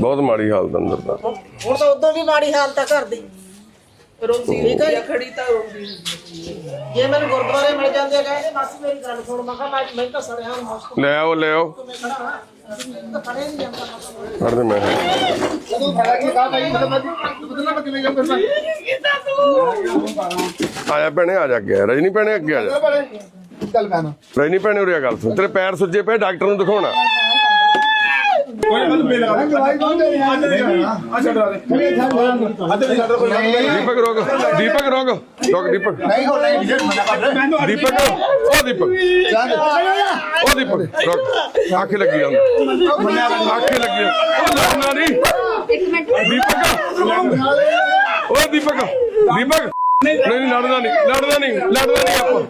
ਬਹੁਤ ਮਾੜੀ ਹਾਲਤ ਅੰਦਰ ਦਾ। ਹੁਣ ਤਾਂ ਉਦੋਂ ਵੀ ਮਾੜੀ ਹਾਲਤ ਆ ਘਰ ਦੀ। ਰੋਂਦੀ ਠੀਕ ਹੈ ਖੜੀ ਤਾਂ ਰੋਂਦੀ ਜੇ ਮੈਨੂੰ ਗੁਰਦੁਆਰੇ ਮਿਲ ਜਾਂਦੇ ਕਹਿੰਦੇ ਮਾਸੀ ਮੇਰੀ ਗੱਲ ਸੁਣ ਮੈਂ ਕਿਹਾ ਮੈਂ ਮੈਂ ਤਾਂ ਸੜਿਆ ਹਾਂ ਮੌਸਮ ਲੈ ਆਓ ਲੈ ਆਓ। ਮੈਂ ਖੜਾ ਹਾਂ। ਤਾਂ ਖੜੇ ਨਹੀਂ ਜਾਂਦਾ ਫੜ ਦੇ ਮੈਂ। ਤੂੰ ਫੜਾ ਕੀ ਕਾ ਭਾਈ ਮਤਲਬ ਮਤਲਬ ਮੈਂ ਕਿਵੇਂ ਕੰਮ ਕਰਦਾ ਆਇਆ ਭੈਣੇ ਆ ਜਾ ਅੱਗੇ ਰਜਨੀ ਭੈਣੇ ਅੱਗੇ ਆ ਜਾ। ਚੱਲ ਪੈਣਾ ਰਜਨੀ ਭੈਣੇ ਉਰੇ ਆ ਗੱਲ ਸੁਣ। ਤੇਰੇ ਪੈਰ ਸੁੱਜੇ ਪਏ ਡਾਕਟਰ ਨੂੰ ਦਿਖਾਉਣਾ। ਦਵਾਈ ਕੌਣ ਦੇ ਰਿਹਾ ਆ ਛੱਡ ਰਾ ਦੇ ਦੀਪਕ ਰੋਗ ਦੀਪਕ ਰੋਗ ਰੋਗ ਦੀਪਕ। ਨਹੀਂ ਹੋ ਨਹੀਂ ਦੀਪਕ ਉਹ ਦੀਪਕ। ਉਹ ਦੀਪਕ ਰੋਗ ਆਖੇ ਲੱਗੀ ਜਾਂਦਾ ਆਖੇ ਲੱਗੀ। ਉਹ ਲੜਨਾ ਨਹੀਂ। ਦੀਪਕ ਉਹ ਦੀਪਕ ਦੀਪਕ। ਨਹੀਂ ਨਹੀਂ। ਲੜਨਾ ਨਹੀਂ ਲੜਨਾ ਨਹੀਂ ਲੜਨਾ ਨਹੀਂ ਆਪਾਂ।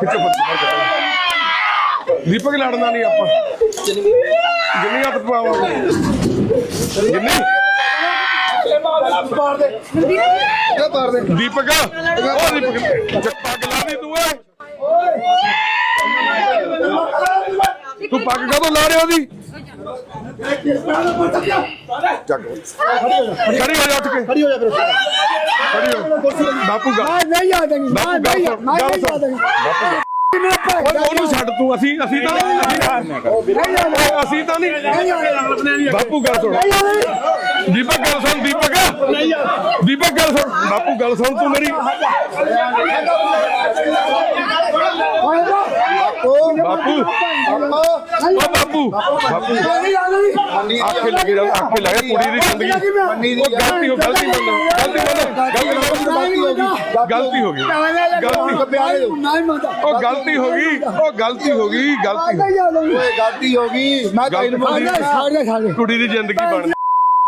ਖਿੱਚੋ ਫੜ ਦੀਪਕ ਲੜਨਾ ਨਹੀਂ ਆਪਾਂ। ਜਿੰਨੀ ਹੱਥ ਪਵਾਵਾਂਗੇ ਜਿੰਨੀ। ਮਾਰ ਦੇ ਇਹ ਮਾਰ ਦੇ। ਦੀਪਕ। ਉਹ ਦੀਪਕ। ਜੇ ਪੱਗ ਲਾ ਦੀ ਤੂੰ ਓਏ। ਤੂੰ ਪੱਗ ਕਦੋਂ ਲਾ ਰਿਹਾ ਉਹਦੀ? ਖੜੀ ਹੋ ਜਾ ਉੱਠ ਕੇ। ਖੜੀ ਹੋ ਜਾ ਫਿਰ। ਖੜੀ ਹੋ ਬਾਪੂ ਗਾ। ਮੈਂ ਨਹੀਂ ਆ ਗੱਲ ਨਹੀਂ ਮੈਂ ਗੱਲ ਦੇਣੀ ਓਏ ਉਹਨੂੰ ਛੱਡ ਤੂੰ ਅਸੀਂ ਅਸੀਂ ਤਾਂ ਓਏ ਅਸੀਂ ਤਾਂ ਨਹੀਂ ਬਾਪੂ ਗੱਲ ਸੁਣ ਦੀਪਕ ਗੱਲ ਸੁਣ ਦੀਪਕ ਦੀਪਕ ਗੱਲ ਸੁਣ ਬਾਪੂ ਗੱਲ ਸੁਣ ਤੂੰ ਮੇਰੀ ਉਹ ਬਾਪੂ ਓ ਬਾਪੂ ਬਾਪੂ ਨਹੀਂ ਆ ਦੇਣੀ ਆਖੇ ਲੱਗੇ ਜਾ ਆਖੇ ਲੱਗੇ ਕੁੜੀ ਦੀ ਜ਼ਿੰਦਗੀ ਉਹ ਗਲਤੀ ਹੋ ਗਲਤੀ ਮੰਨੋ ਗਲਤੀ ਮੰਨੋ ਗਲਤੀ ਹੋ ਗਈ ਗਲਤੀ ਹੋ ਗਈ ਗਲਤੀ ਨਹੀਂ ਮੰਨਦਾ ਉਹ ਗਲਤੀ ਹੋ ਗਈ ਉਹ ਗਲਤੀ ਹੋ ਗਈ ਗਲਤੀ ਓਏ ਗਲਤੀ ਹੋ ਗਈ ਮੈਂ ਕੁੜੀ ਦੀ ਜ਼ਿੰਦਗੀ ਬਣ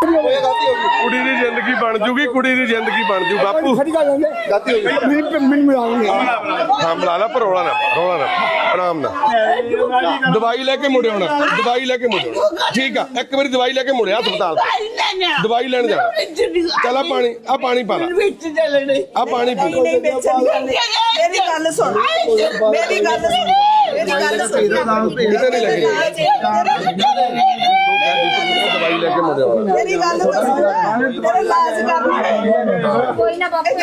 ਕੁੜੀ ਦੀ ਜ਼ਿੰਦਗੀ ਬਣ ਜੂਗੀ ਕੁੜੀ ਦੀ ਜ਼ਿੰਦਗੀ ਬਣ ਜੂ ਬਾਪੂ। ਖੜੀ ਕਰ ਲੈਂਦੇ। ਗਲਤੀ ਹੋ ਗਈ। ਮੈਨੂੰ ਮੈਨੂੰ ਮਿਲਾਉਂਗੇ ਹਾਂ ਬੁਲਾ ਲਾ ਪਰ ਰੋਲਾ ਨਾ ਪਾ, ਰੋਲਾ ਨਾ ਪਾ, ਆਰਾਮ ਨਾਲ। ਦਵਾਈ ਲੈ ਕੇ ਮੁੜਿਆ ਹੋਣਾ ਦਵਾਈ ਲੈ ਕੇ ਮੁੜਿਆ ਠੀਕ ਆ ਇੱਕ ਵਾਰੀ ਦਵਾਈ ਲੈ ਕੇ ਮੁੜਿਆ ਹਸਪਤਾਲ ਤੋਂ। ਦਵਾਈ ਲੈਣ ਜਾ ਚੱਲ ਆ ਪਾਣੀ ਆ ਪਾਣੀ ਪਾ ਲਾ। ਵਿੱਚ ਚੱਲਣੇ ਆ ਪਾਣੀ ਪੀ ਲੈ। ਮੇਰੀ ਗੱਲ ਸੁਣ। ਮੇਰੀ ਗੱਲ ਸੁਣ। ਮੇਰੀ ਗੱਲ ਸੁਣ। ਕਿਤੇ ਨਹੀਂ ਲੱਗੀ ਦਵਾਈ ਲੈ ਕੇ ਮੁੜਿਆ ਹੋਣਾ ਮੇਰੀ ਗੱਲ ਸੁਣ ਤੇਰਾ ਇਲਾਜ ਕਰਨਾ ਕੋਈ ਨਾ ਬਾਪੂ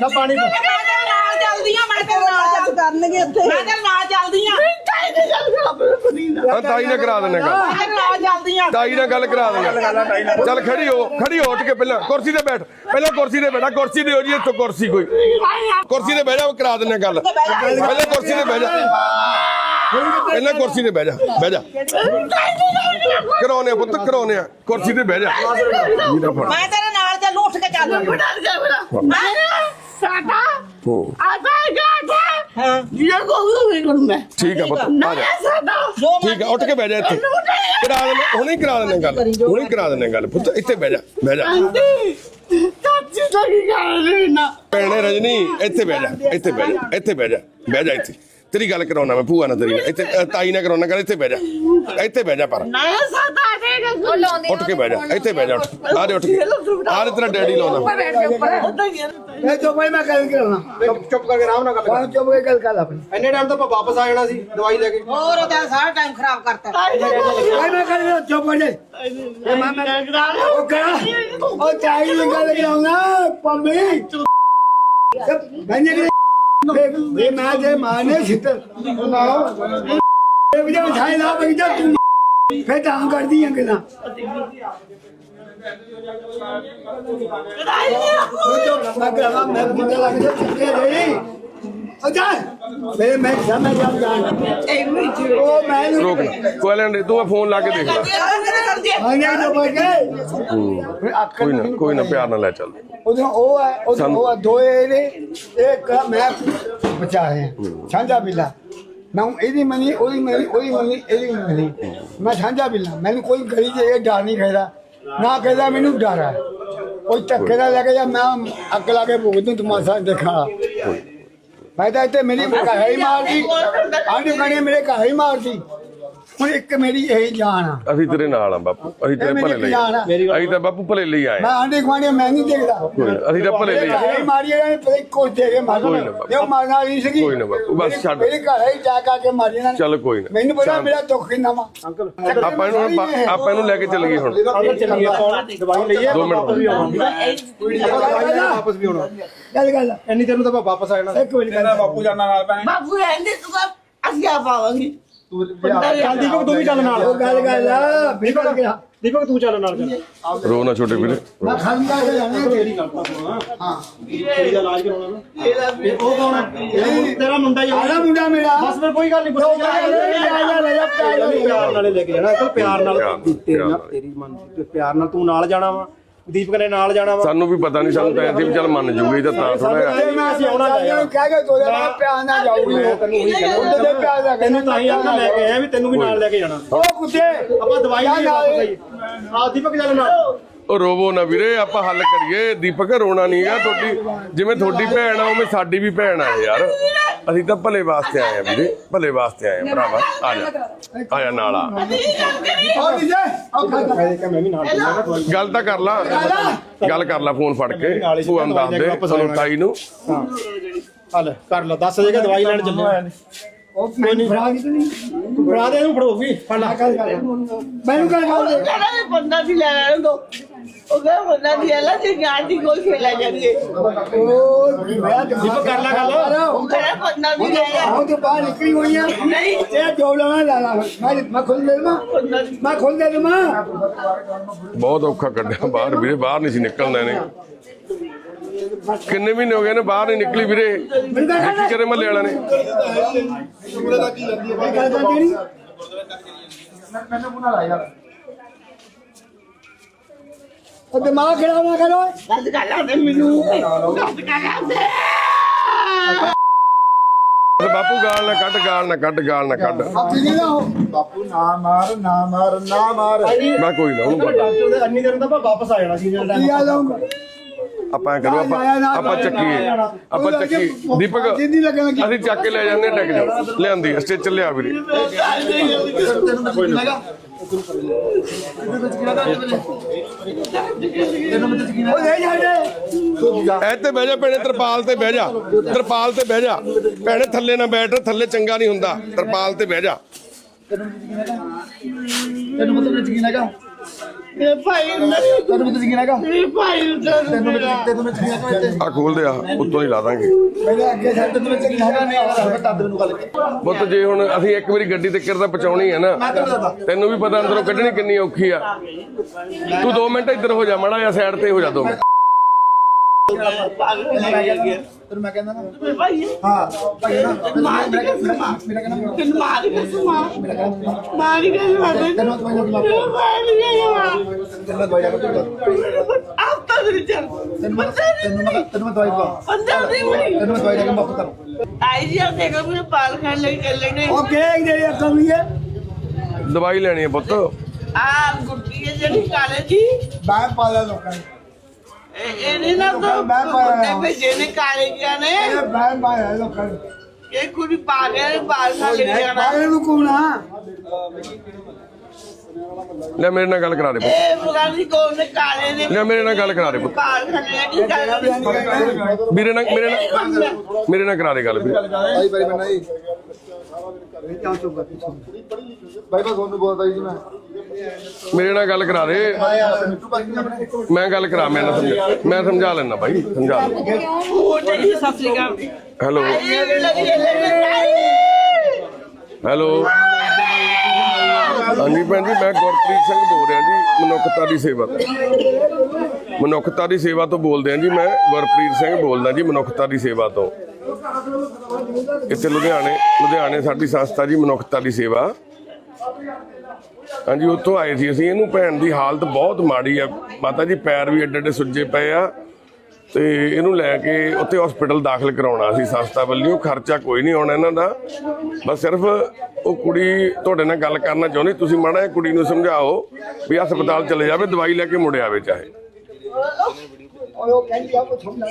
ਨਾ ਪਾਣੀ ਮੈਂ ਤੇਰੇ ਨਾਲ ਚੱਲਦੀ ਆ ਮੈਂ ਤੇਰੇ ਨਾਲ ਚੱਲ ਕਰਨਗੇ ਇੱਥੇ। ਮੈਂ ਤੇਰੇ ਨਾਲ ਚੱਲਦੀ ਆ ਗੱਲ ਕਰ ਆਪਣੇ ਪਤੀ ਨਾਲ ਹਾਂ ਤਾਈ ਨਾਲ ਕਰਾ ਦਿੰਨੇ ਗੱਲ। ਆ ਜਲਦੀ ਆ ਤਾਈ ਨਾਲ ਗੱਲ ਕਰਾ ਦਿੰਨੇ ਚੱਲ ਖੜੀ ਹੋ ਖੜੀ ਹੋ ਉੱਠ ਕੇ ਪਹਿਲਾਂ। ਕੁਰਸੀ ਤੇ ਬੈਠ। ਪਹਿਲਾਂ ਕੁਰਸੀ ਤੇ ਬੈਠਾ। ਕੁਰਸੀ ਦਿਓ ਜੀ ਇੱਥੋਂ ਕੁਰਸੀ ਕੋਈ। ਕੁਰਸੀ ਤੇ ਬਹਿ ਜਾ ਕਰਾ ਦਿੰਨੇ ਗੱਲ। ਪਹਿਲਾਂ ਕੁਰਸੀ ਤੇ ਬਹਿ ਜਾ। ਪਹਿਲਾਂ ਕੁਰਸੀ ਤੇ ਬਹਿ ਜਾ ਬਹਿ ਜਾ। ਕਰਾਉਨੇ ਪੁੱਤ ਕਰਾਉਨੇ ਕੁਰਸੀ ਤੇ ਬਹਿ ਜਾ। ਮੈਂ ਤੇਰੇ ਨਾਲ ਚੱਲ ਉੱਠ ਕੇ ਚੱਲ। ਬਣਾ ਗਿਆ ਮੇਰਾ ਸਾਡਾ ਹੂੰ। ਆਦਾ ਗਾਟਾ ਹਾਂ। ਇਹ ਕੋਈ ਵੀ ਕਰ ਮੈਂ। ਠੀਕ ਆ ਪੁੱਤ ਆ ਜਾ। ਠੀਕ ਆ ਉੱਠ ਕੇ ਬਹਿ ਜਾ ਇੱਥੇ। ਕਰਾ ਦਿੰਨੇ ਹੁਣੇ ਹੀ ਕਰਾ ਦਿੰਨੇ ਗੱਲ ਹੁਣੇ ਹੀ ਕਰਾ ਦਿੰਨੇ ਗੱਲ। ਪੁੱਤ ਇੱਥੇ ਬਹਿ ਜਾ ਬਹਿ ਜਾ। ਆਂਟੀ ਕੱਚੀ ਲੱਗੀ ਗੱਲ ਨਾ? ਭੈਣੇ ਰਜਨੀ ਇੱਥੇ ਬਹਿ ਜਾ ਇੱਥੇ ਬਹਿ ਜਾ ਇੱਥੇ ਬਹਿ ਜਾ ਬਹਿ ਜਾ ਇੱਥੇ। ਤੇਰੀ ਗੱਲ ਕਰਾਉਣਾ ਮੈਂ ਭੂਆ ਨਾਲ ਤੇਰੀ ਨਾਲ। ਇੱਥੇ ਅ, ਤਾਈ ਨਾਲ ਕਰਾਉਣਾ ਗੱਲ ਇੱਥੇ ਬਹਿ ਜਾ। ਇੱਥੇ ਬਹਿ ਜਾ ਪਰ। ਉੱਠ ਕੇ ਬਹਿ ਜਾ ਇੱਥੇ ਬਹਿ ਜਾ ਉੱਠ। ਆ। ਦੇ ਉੱਠ ਕੇ। ਆ ਦੇ ਤੇਰਾ ਡੈਡੀ ਲਾਉਂਦਾ। ਇਹ ਜੋ ਭਾਈ ਮੈਂ ਗੱਲ ਕਰਾਉਣਾ। ਚੁੱਪ ਚੁੱਪ ਕਰਕੇ ਆਰਾਮ ਨਾਲ ਗੱਲ ਹਾਂ ਚੁੱਪ ਕੇ ਗੱਲ ਕਰ ਆਪਣੀ। ਇੰਨੇ ਟਾਈਮ ਤਾਂ ਆਪਾਂ ਵਾਪਸ ਆ ਜਾਣਾ ਸੀ ਦਵਾਈ ਲੈ ਕੇ। ਹੋਰ ਉਹ ਤਾਂ ਸਾਰਾ ਟਾਈਮ ਖਰਾਬ ਕਰਤਾ। ਭਾਈ ਮੈਂ ਕਰ ਚੁੱਪ ਹੋ ਜਾ। ਇਹ ਮੈਂ ਮੈਂ ਉਹ ਕਰਾ। ਉਹ ਚਾਹੀ ਗੱਲ ਕਰਾਉਣਾ ਪੰਮੀ। ਬੰਨੇ ਕਿ ਇਹ ਮੈਂ ਜੇ ਮਾਨੇ ਛਿੱਤਰ ਇਹ ਵੀ ਜੇ ਛਾਈ ਲਾ ਬਈ ਜਾ ਤੂੰ। ਫੇਰ ਤਾਂ ਕਰਦੀ ਆਂ ਗੱਲਾਂ। ਮੈਂ ਕਰਾਂ ਮੈਂ ਬੁੱਢਾ ਲੱਗ ਜਾ ਛਿੱਤੇ ਰਹੀ ਉਹ ਜਾ। ਮੇਰੇ ਮੈਂ ਸਮਝ ਜਾ ਜਾਣ। ਉਹ ਮੈਂ ਰੋਕ ਕੋਈ ਲੈਣ ਦੇ ਤੂੰ ਫੋਨ ਲਾ ਕੇ ਦੇਖ ਲੈ। ਆਨੇ ਜੋ ਬੋਲ ਗਏ ਫਿਰ ਅੱਖ ਕੋਈ ਨਾ ਕੋਈ ਨਾ ਪਿਆਰ ਨਾਲ ਲੈ ਚੱਲ। ਉਦੋਂ ਉਹ ਹੈ ਉਦੋਂ ਉਹ ਹੈ, ਦੋ ਇਹਦੇ ਇੱਕ ਮੈਂ ਬਚਾ ਰਹੇ ਸਾਂਝਾ ਬਿੱਲਾ। ਮੈਂ ਹੁਣ ਇਹਦੀ ਮਨੀ ਉਹਦੀ ਮਨੀ ਉਹਦੀ ਮਨੀ ਇਹਦੀ ਮਨੀ। ਮੈਂ ਸਾਂਝਾ ਬਿੱਲਾ। ਮੈਨੂੰ ਕੋਈ ਗਲੀ 'ਚ ਇਹ ਡਰ ਨਹੀਂ ਖਾਇਦਾ ਨਾ ਕਹਿੰਦਾ ਮੈਨੂੰ ਡਰ ਹੈ ਕੋਈ ਧੱਕੇ ਦਾ ਲੈ ਕੇ ਜਾ ਮੈਂ ਅੱਗ ਲਾ ਕੇ ਭੁਗਤ ਨੂੰ ਤਮਾਸ਼ਾ ਦੇਖਾਂ। ਮੈਂ ਤਾਂ ਇੱਥੇ ਮੇਰੀ ਘਰ ਹੀ ਮਾਰਦੀ ਆਂਢੀ ਕਣੀ ਮੇਰੇ ਘਰ ਹੀ ਮਾਰਦੀ ਹੁਣ ਇੱਕ ਮੇਰੀ ਇਹ ਜਾਨ ਆ। ਅਸੀਂ ਤੇਰੇ ਨਾਲ ਆ ਬਾਪੂ ਅਸੀਂ ਤੇਰੇ ਭਲੇ ਲਈ। ਅਸੀਂ ਤਾਂ ਬਾਪੂ ਭਲੇ ਲਈ ਆਏ ਮੈਂ ਆਂਢੀ ਗੁਆਂਢੀ ਮੈਂ ਨਹੀਂ ਦੇਖਦਾ। ਕੋਈ ਨਾ, ਅਸੀਂ ਤਾਂ ਭਲੇ ਲਈ ਆਏ। ਘਰੇ ਮਾਰੀ ਇਹਨਾਂ ਨੇ ਕੋਈ ਦੇ ਕੇ ਮਾਰ। ਕੋਈ ਨਾ। ਜੇ ਉਹ ਮਾਰਨਾ ਨਹੀਂ ਸੀਗੀ ਕੋਈ ਨਾ ਬਾਬਾ, ਬਸ ਮੇਰੇ- ਛੱਡ। ਮੇਰੇ ਘਰ ਹੀ ਜਾ ਕਾ ਕੇ ਮਾਰੀ ਇਹਨਾਂ ਨੇ। ਚੱਲ ਕੋਈ ਨਾ ਮੈਨੂੰ ਪਤਾ। ਮੇਰਾ ਦੁੱਖ ਕਿੰਨਾ ਵਾ। ਅੰਕਲ ਆਪਾਂ ਇਹਨੂੰ ਹੁਣ ਬਾ- ਆਪਾਂ ਇਹਨੂੰ ਲੈ ਕੇ ਚੱਲ ਗਏ ਹੁਣ। ਅੰਕਲ ਚੱਲੀਏ ਆਪਾਂ ਦਵਾਈ ਲਈਏ ਦੋ ਮਿੰਟ। ਵਾਪਸ ਵੀ ਆਉਣਾ। ਗੱਲ ਵਾਪਸ ਵੀ ਆਉਣਾ। ਗੱਲ ਗੱਲ। ਇੰਨੀ ਦੇਰ ਨੂੰ ਤਾਂ ਆਪਾਂ ਵਾਪਸ ਆ ਜਾਣਾ। ਇੱਕ ਮਿੰਟ ਗੱਲ। ਬਾਪੂ ਜਾਨਾ ਨਾਲ ਪੈਣੇ ਬਾਬੂ ਐਂਦੇ ਤੂੰ ਅਸੀਂ ਆ ਪਾਵਾਂਗੇ ਚੱਲ ਦੀਪਕ ਤੂੰ ਵੀ ਚੱਲ ਉਹ ਨਾਲ। ਗੱਲ ਗੱਲ ਆ ਬਿਲਕੁਲ ਗਿਆ ਦੀਪਕ ਤੂੰ ਚੱਲ ਨਾਲ ਚੱਲ। ਰੋ ਨਾ ਛੋਟੇ ਵੀਰੇ। ਮੈਂ ਖਾਂਦਾ ਕੇ ਜਾਣਾ ਤੇਰੀ ਗੱਲ ਹਾਂ। ਤੇਰੀ ਦਾ ਇਲਾਜ ਕਰਾਉਣਾ ਨਾ। ਇਹ ਉਹ ਕੌਣ ਹੈ? ਤੇਰਾ ਮੁੰਡਾ ਹੀ ਆਲਾ ਆ ਮੁੰਡਾ ਮੇਰਾ। ਬਸ ਫਿਰ ਕੋਈ ਗੱਲ ਨਹੀਂ ਪਿਆਰ ਨਾਲ। ਲੈ ਕੇ ਜਾਣਾ। ਨਾਲ ਤੇਰੇ ਮਨ ਤੇ ਪਿਆਰ ਨਾਲ ਤੂੰ ਨਾਲ ਜਾਣਾ ਵਾ। ਦੀਪਕ ਨੇ ਨਾਲ ਜਾਣਾ ਵਾ। ਸਾਨੂੰ ਵੀ ਪਤਾ ਨਹੀਂ ਸਾਨੂੰ ਤਾਂ ਐਂ ਸੀ ਵੀ ਚੱਲ ਮੰਨ ਜੂਗੇ ਤਾਂ ਤਾਂ ਥੋੜਾ ਜਿਹਾ। ਮੈਂ ਅਸੀਂ ਆਉਣਾ ਲੈ ਇਹਨੂੰ ਕਹਿ ਕੇ ਤੋਰੇ ਮੈਂ ਪਿਆਰ ਨਾਲ ਜਾਊਗੀ। ਮੈਂ ਤੈਨੂੰ ਉਹੀ ਕਹਿੰਦਾ ਉਹਦੇ ਤੇ ਪਿਆਰ ਦਾ ਤੈਨੂੰ ਤਾਂ ਹੀ ਆਪਾਂ ਲੈ ਕੇ ਆਏ ਵੀ ਤੈਨੂੰ ਵੀ ਨਾਲ ਲੈ ਕੇ ਜਾਣਾ। ਉਹ ਕੁੱਤੇ। ਆਪਾਂ ਦਵਾਈ ਲਈ ਵਾਪਸ ਆਈਏ। ਆ ਦੀਪਕ ਚੱਲ ਨਾਲ। ਉਹ ਰੋਵੋ ਨਾ ਵੀਰੇ ਆਪਾਂ ਹੱਲ ਕਰੀਏ। ਦੀਪਕ ਰੋਣਾ ਨਹੀਂ ਆ ਤੁਹਾਡੀ ਜਿਵੇਂ ਤੁਹਾਡੀ ਭੈਣ ਆ ਉਵੇਂ ਸਾਡੀ ਵੀ ਭੈਣ ਆ ਯਾਰ। ਅਸੀਂ ਤਾਂ ਭਲੇ ਵਾਸਤੇ ਆਏ ਆ ਵੀਰੇ। ਭਲੇ ਵਾਸਤੇ ਆਏ ਆ ਭਰਾਵਾ। ਆ ਜਾ। ਆ ਜਾ ਨਾਲ ਉਹ ਉਹ ਗੱਲ ਤਾਂ ਕਰ ਲਾ। ਗੱਲ ਕਰ ਲਾ ਫੋਨ ਫੜ ਕੇ। ਨੂੰ ਦੱਸ ਦੇ ਸਾਨੂੰ ਤਾਈ ਨੂੰ। ਹਲ ਕਰ ਲਾ। 10 ਵਜੇ ਦਵਾਈ ਲੈਣ ਚੱਲੇ ਉਹ ਮੈਨੂੰ ਫੜਾ ਨਹੀਂ? ਤੂੰ ਬਣਾ ਦੇ ਇਹਨੂੰ ਫੜੋ ਵੀ। ਫੜ ਲਾ। ਮੈਨੂੰ ਗੱਲ ਕਰ ਦੇ ਬੰਦਾ ਦੀ ਲੈ ਲੈਣ ਦੋ। ਉਹ ਕਹਿੰਦਾ ਬੰਦਾ ਦੀ ਲੈ ਤੇ ਜਾਨ ਦੀ ਕੋਈ ਖੇਲਾ ਜਾਣਗੇ ਉਹ ਮੈਂ ਦੀਪਕ ਕਰ ਲਾ ਗੱਲ। ਉਹ ਕਹਿੰਦਾ ਬੰਦਾ ਵੀ ਲੈ ਲੈ ਆਉਂ ਤੇ ਬਾਹਰ ਨਿਕਲੀ ਹੋਈ ਆ। ਨਹੀਂ। ਇਹ ਜੋੜਨਾ ਲਾ ਲਾ। ਮੈਂ ਮੈਂ ਖੁੱਲ ਦੇ ਮਾਂ ਮੈਂ ਖੁੱਲ ਦੇ ਮਾਂ ਬਹੁਤ ਔਖਾ ਕੱਢਿਆ ਬਾਹਰ ਵੀਰੇ ਬਾਹਰ ਨਹੀਂ ਸੀ ਨਿਕਲਣਾ ਇਹਨੇ। ਕਿੰਨੇ ਮਹੀਨੇ ਹੋ ਗਏ ਨੇ ਬਾਹਰ ਨਹੀਂ ਨਿਕਲੀ ਵੀਰੇ। ਦੇਖੀ ਕਰੇ ਮੱਲੇ ਵਾਲਿਆਂ ਨੇ। ਮੈਨੂੰ ਬੁਲਾ ਲਾ ਯਾਰ। ਉਹ ਦਿਮਾਗ ਖਰਾਬ ਨਾ ਕਰੋ ਗੱਲ ਕਰ ਲਾ ਮੈਨੂੰ। ਗੱਲ ਕਰ ਲਾ ਤੇ ਬਾਪੂ ਗਾਲ ਨਾ ਕੱਢ ਗਾਲ ਨਾ ਕੱਢ ਗਾਲ ਨਾ ਕੱਢ। ਨਾ ਬਾਪੂ ਨਾ ਮਾਰ ਨਾ ਮਾਰ ਨਾ ਮਾਰ। ਮੈਂ ਕੋਈ ਨਾ ਉਹਨੂੰ ਕੱਢ ਡਾਕਟਰ ਦੇ ਅੰਨੀ ਦਿਨ ਤਾਂ ਆਪਾਂ ਵਾਪਸ ਆ ਜਾਣਾ ਸੀ ਜਿਹੜਾ ਕੀ ਆ ਜਾਊਂਗਾ? ਆਪਾਂ ਕਰੋ ਆਪਾਂ ਆਪਾਂ ਚੱਕੀਏ। ਆਪਾਂ ਚੱਕੀ ਦੀਪਕ ਅਸੀਂ ਚੱਕ ਕੇ ਲੈ ਜਾਂਦੇ ਟਿਕ ਜਾ ਲਿਆਂਦੀ ਸਟੇਚਰ ਲਿਆ ਵੀਰੇ। ਉਹ ਤੇ ਬਹਿ ਜਾ ਭੈਣੇ, ਤਰਪਾਲ ਤੇ ਬਹਿ ਜਾ। ਤਰਪਾਲ ਤੇ ਬਹਿ ਜਾ। ਭੈਣੇ, ਥੱਲੇ ਨਾ ਬੈਠ, ਥੱਲੇ ਚੰਗਾ ਨਹੀਂ ਹੁੰਦਾ। ਤਰਪਾਲ ਤੇ ਬਹਿ ਜਾ। ਤੈਨੂੰ ਮਤਲਬ ਯਕੀਨ ਹੈਗਾ? ਮੇਰੇ ਭਾਈ ਨੂੰ ਤੈਨੂੰ ਮੇਰੇ ਭਾਈ ਨੂੰ ਇੱਥੇ? ਆ ਖੋਲਦੇ ਆ ਉੱਤੋਂ ਹੀ ਲਾ ਦਾਂਗੇ। ਮੇਰੇ ਅੱਗੇ ਛੱਡ ਤੈਨੂੰ ਵੀ ਚੰਗੀ ਹੈਗਾ ਨਹੀਂ ਆਉਂਦਾ ਤਾਂ ਮੈਨੂੰ ਗੱਲ ਕਰ ਪੁੱਤ ਜੇ ਹੁਣ ਅਸੀਂ ਇੱਕ ਵਾਰੀ ਗੱਡੀ ਤੇ ਕਿਰਦਾ ਪਹੁੰਚਾਉਣੀ ਹੈ ਨਾ ਤੈਨੂੰ ਵੀ ਪਤਾ ਅੰਦਰੋਂ ਕੱਢਣੀ ਕਿੰਨੀ ਔਖੀ ਆ। ਤੂੰ 2 ਮਿੰਟ ਇੱਧਰ ਹੋ ਜਾ ਮਾੜਾ ਜਿਹਾ ਸਾਈਡ ਤੇ ਹੋ ਜਾ 2 ਮਿੰਟ। ਤੈਨੂੰ ਮੈਂ ਕਹਿੰਦਾ ਨਾ ਮੇਰੇ ਭਾਈ ਹਾਂ ਭਾਈ ਨਾ ਮੇਰਾ ਕਹਿੰਦਾ ਮੇਰਾ ਕਹਿੰਦਾ ਤੈਨੂੰ ਮਾਰ ਕੇ ਸੁਮਾ ਮਾਰ ਕੇ ਸਾਡੇ ਤੈਨੂੰ ਦਵਾਈ ਨਾ ਮੇਰੇ ਗਿਆ ਤੈਨੂੰ ਦਵਾਈ ਨਾ ਆਪ ਤਾਂ ਨਹੀਂ ਚੱਲ ਤੈਨੂੰ ਮੈਂ ਤੈਨੂੰ ਮੈਂ ਤੈਨੂੰ ਮੈਂ ਦਵਾਈ ਦਵਾ ਅੰਦਰ ਨਹੀਂ ਬਣੀ ਤੈਨੂੰ ਮੈਂ ਦਵਾਈ ਦੇ ਕੇ ਮੁਕਤ ਕਰਾਂ ਆਈ ਜੀ ਆ ਦੇਖੋ ਮੇਰੇ ਪਾਲ ਖਾਣ ਲਈ ਚੱਲੇ ਨੇ ਉਹ ਕਿਹੜੇ ਜਿਹੜੇ ਕਮੀ ਹੈ ਦਵਾਈ ਲੈਣੀ ਹੈ ਪੁੱਤ ਆ ਗੁੱਡੀ ਹੈ ਜਿਹੜੀ ਕਾਲੇ ਦੀ ਮੈਂ ਪਾਲਾ ਲੋਕਾਂ ਨੂੰ ਇਹ- ਇਹਨੇ ਨਾ ਤਾਂ ਮੈਂ ਪਾਇਆ। ਗੁੱਡੇ ਭੇਜੇ ਨੇ ਕਾਲੇ ਗਿਆ ਨੇ। ਇਹ ਮੈਂ ਪਾਇਆ ਲੋਕਾਂ ਨੂੰ। ਇਹ ਕੁੜੀ ਪਾ ਗਿਆ ਨੇ ਪਾਲ ਖਾ ਲੈ ਜਾਣਾ। ਪਾਲੇ ਨੂੰ ਕੋਣਾ ਲੈ ਮੇਰੇ ਨਾਲ ਗੱਲ ਕਰਾ ਦੇ ਪੁੱਤ। ਇਹ ਬਗਾਨੀ ਕੋਲ ਨੇ ਕਾਲੇ ਨੇ। ਲੈ ਮੇਰੇ ਨਾਲ ਗੱਲ ਕਰਾ ਦੇ ਪੁੱਤ। ਪਾਲ ਖਾ ਲੈ ਕੀ ਕਰ ਵੀਰੇ ਨਾਲ ਮੇਰੇ ਨਾਲ ਮੇਰੇ ਨਾਲ ਕਰਾ ਦੇ ਗੱਲ ਵੀਰੇ। ਭਾਈ ਭਾਈ ਮੈਂ ਨਹੀਂ। ਭਾਈ ਬਸ ਬੋਲਦਾ ਜੀ ਮੈਂ ਮੇਰੇ ਨਾਲ ਗੱਲ ਕਰਾ ਦੇ। ਮੈਂ ਗੱਲ ਕਰਾ, ਮੈਂ ਨਾ ਸਮਝਾ ਮੈਂ ਸਮਝਾ ਲੈਣਾ ਭਾਈ ਸਮਝਾ ਹੈਲੋ। ਹੈਲੋ। ਹਾਂਜੀ ਭੈਣ ਜੀ, ਮੈਂ ਗੁਰਪ੍ਰੀਤ ਸਿੰਘ ਬੋਲ ਰਿਹਾ ਜੀ, ਮਨੁੱਖਤਾ ਦੀ ਸੇਵਾ ਤੋਂ। ਮਨੁੱਖਤਾ ਦੀ ਸੇਵਾ ਤੋਂ ਬੋਲਦੇ ਹਾਂ ਜੀ, ਮੈਂ ਗੁਰਪ੍ਰੀਤ ਸਿੰਘ ਬੋਲਦਾ ਜੀ, ਮਨੁੱਖਤਾ ਦੀ ਸੇਵਾ ਤੋਂ। ਇੱਥੇ ਲੁਧਿਆਣੇ ਲੁਧਿਆਣੇ ਸਾਡੀ ਸੰਸਥਾ ਜੀ, ਮਨੁੱਖਤਾ ਦੀ ਸੇਵਾ। ਹਾਂਜੀ, ਉੱਥੋਂ ਆਏ ਸੀ ਅਸੀਂ। ਇਹਨੂੰ ਭੈਣ ਦੀ ਹਾਲਤ ਬਹੁਤ ਮਾੜੀ ਆ। ਮਾਤਾ ਜੀ, ਪੈਰ ਵੀ ਏਡੇ ਏਡੇ ਸੁੱਜੇ ਪਏ ਆ। ਤੇ ਇਹਨੂੰ ਲੈ ਕੇ ਉੱਥੇ ਹਸਪੀਟਲ ਦਾਖਲ ਕਰਾਉਣਾ ਸੀ ਸੰਸਥਾ ਵੱਲੋਂ। ਖਰਚਾ ਕੋਈ ਨਹੀਂ ਆਉਣਾ ਇਹਨਾਂ ਦਾ। ਬਸ ਸਿਰਫ ਉਹ ਕੁੜੀ ਤੁਹਾਡੇ ਨਾਲ ਗੱਲ ਕਰਨਾ ਚਾਹੁੰਦੀ। ਤੁਸੀਂ ਮਾੜਾ ਇਹ ਕੁੜੀ ਨੂੰ ਸਮਝਾਓ ਵੀ ਹਸਪਤਾਲ ਚਲੇ ਜਾਵੇ, ਦਵਾਈ ਲੈ ਕੇ ਮੁੜ ਆਵੇ ਚਾਹੇ। ਉਹ ਕਹਿੰਦੀ ਆ, ਉਹ ਸਮਝਾ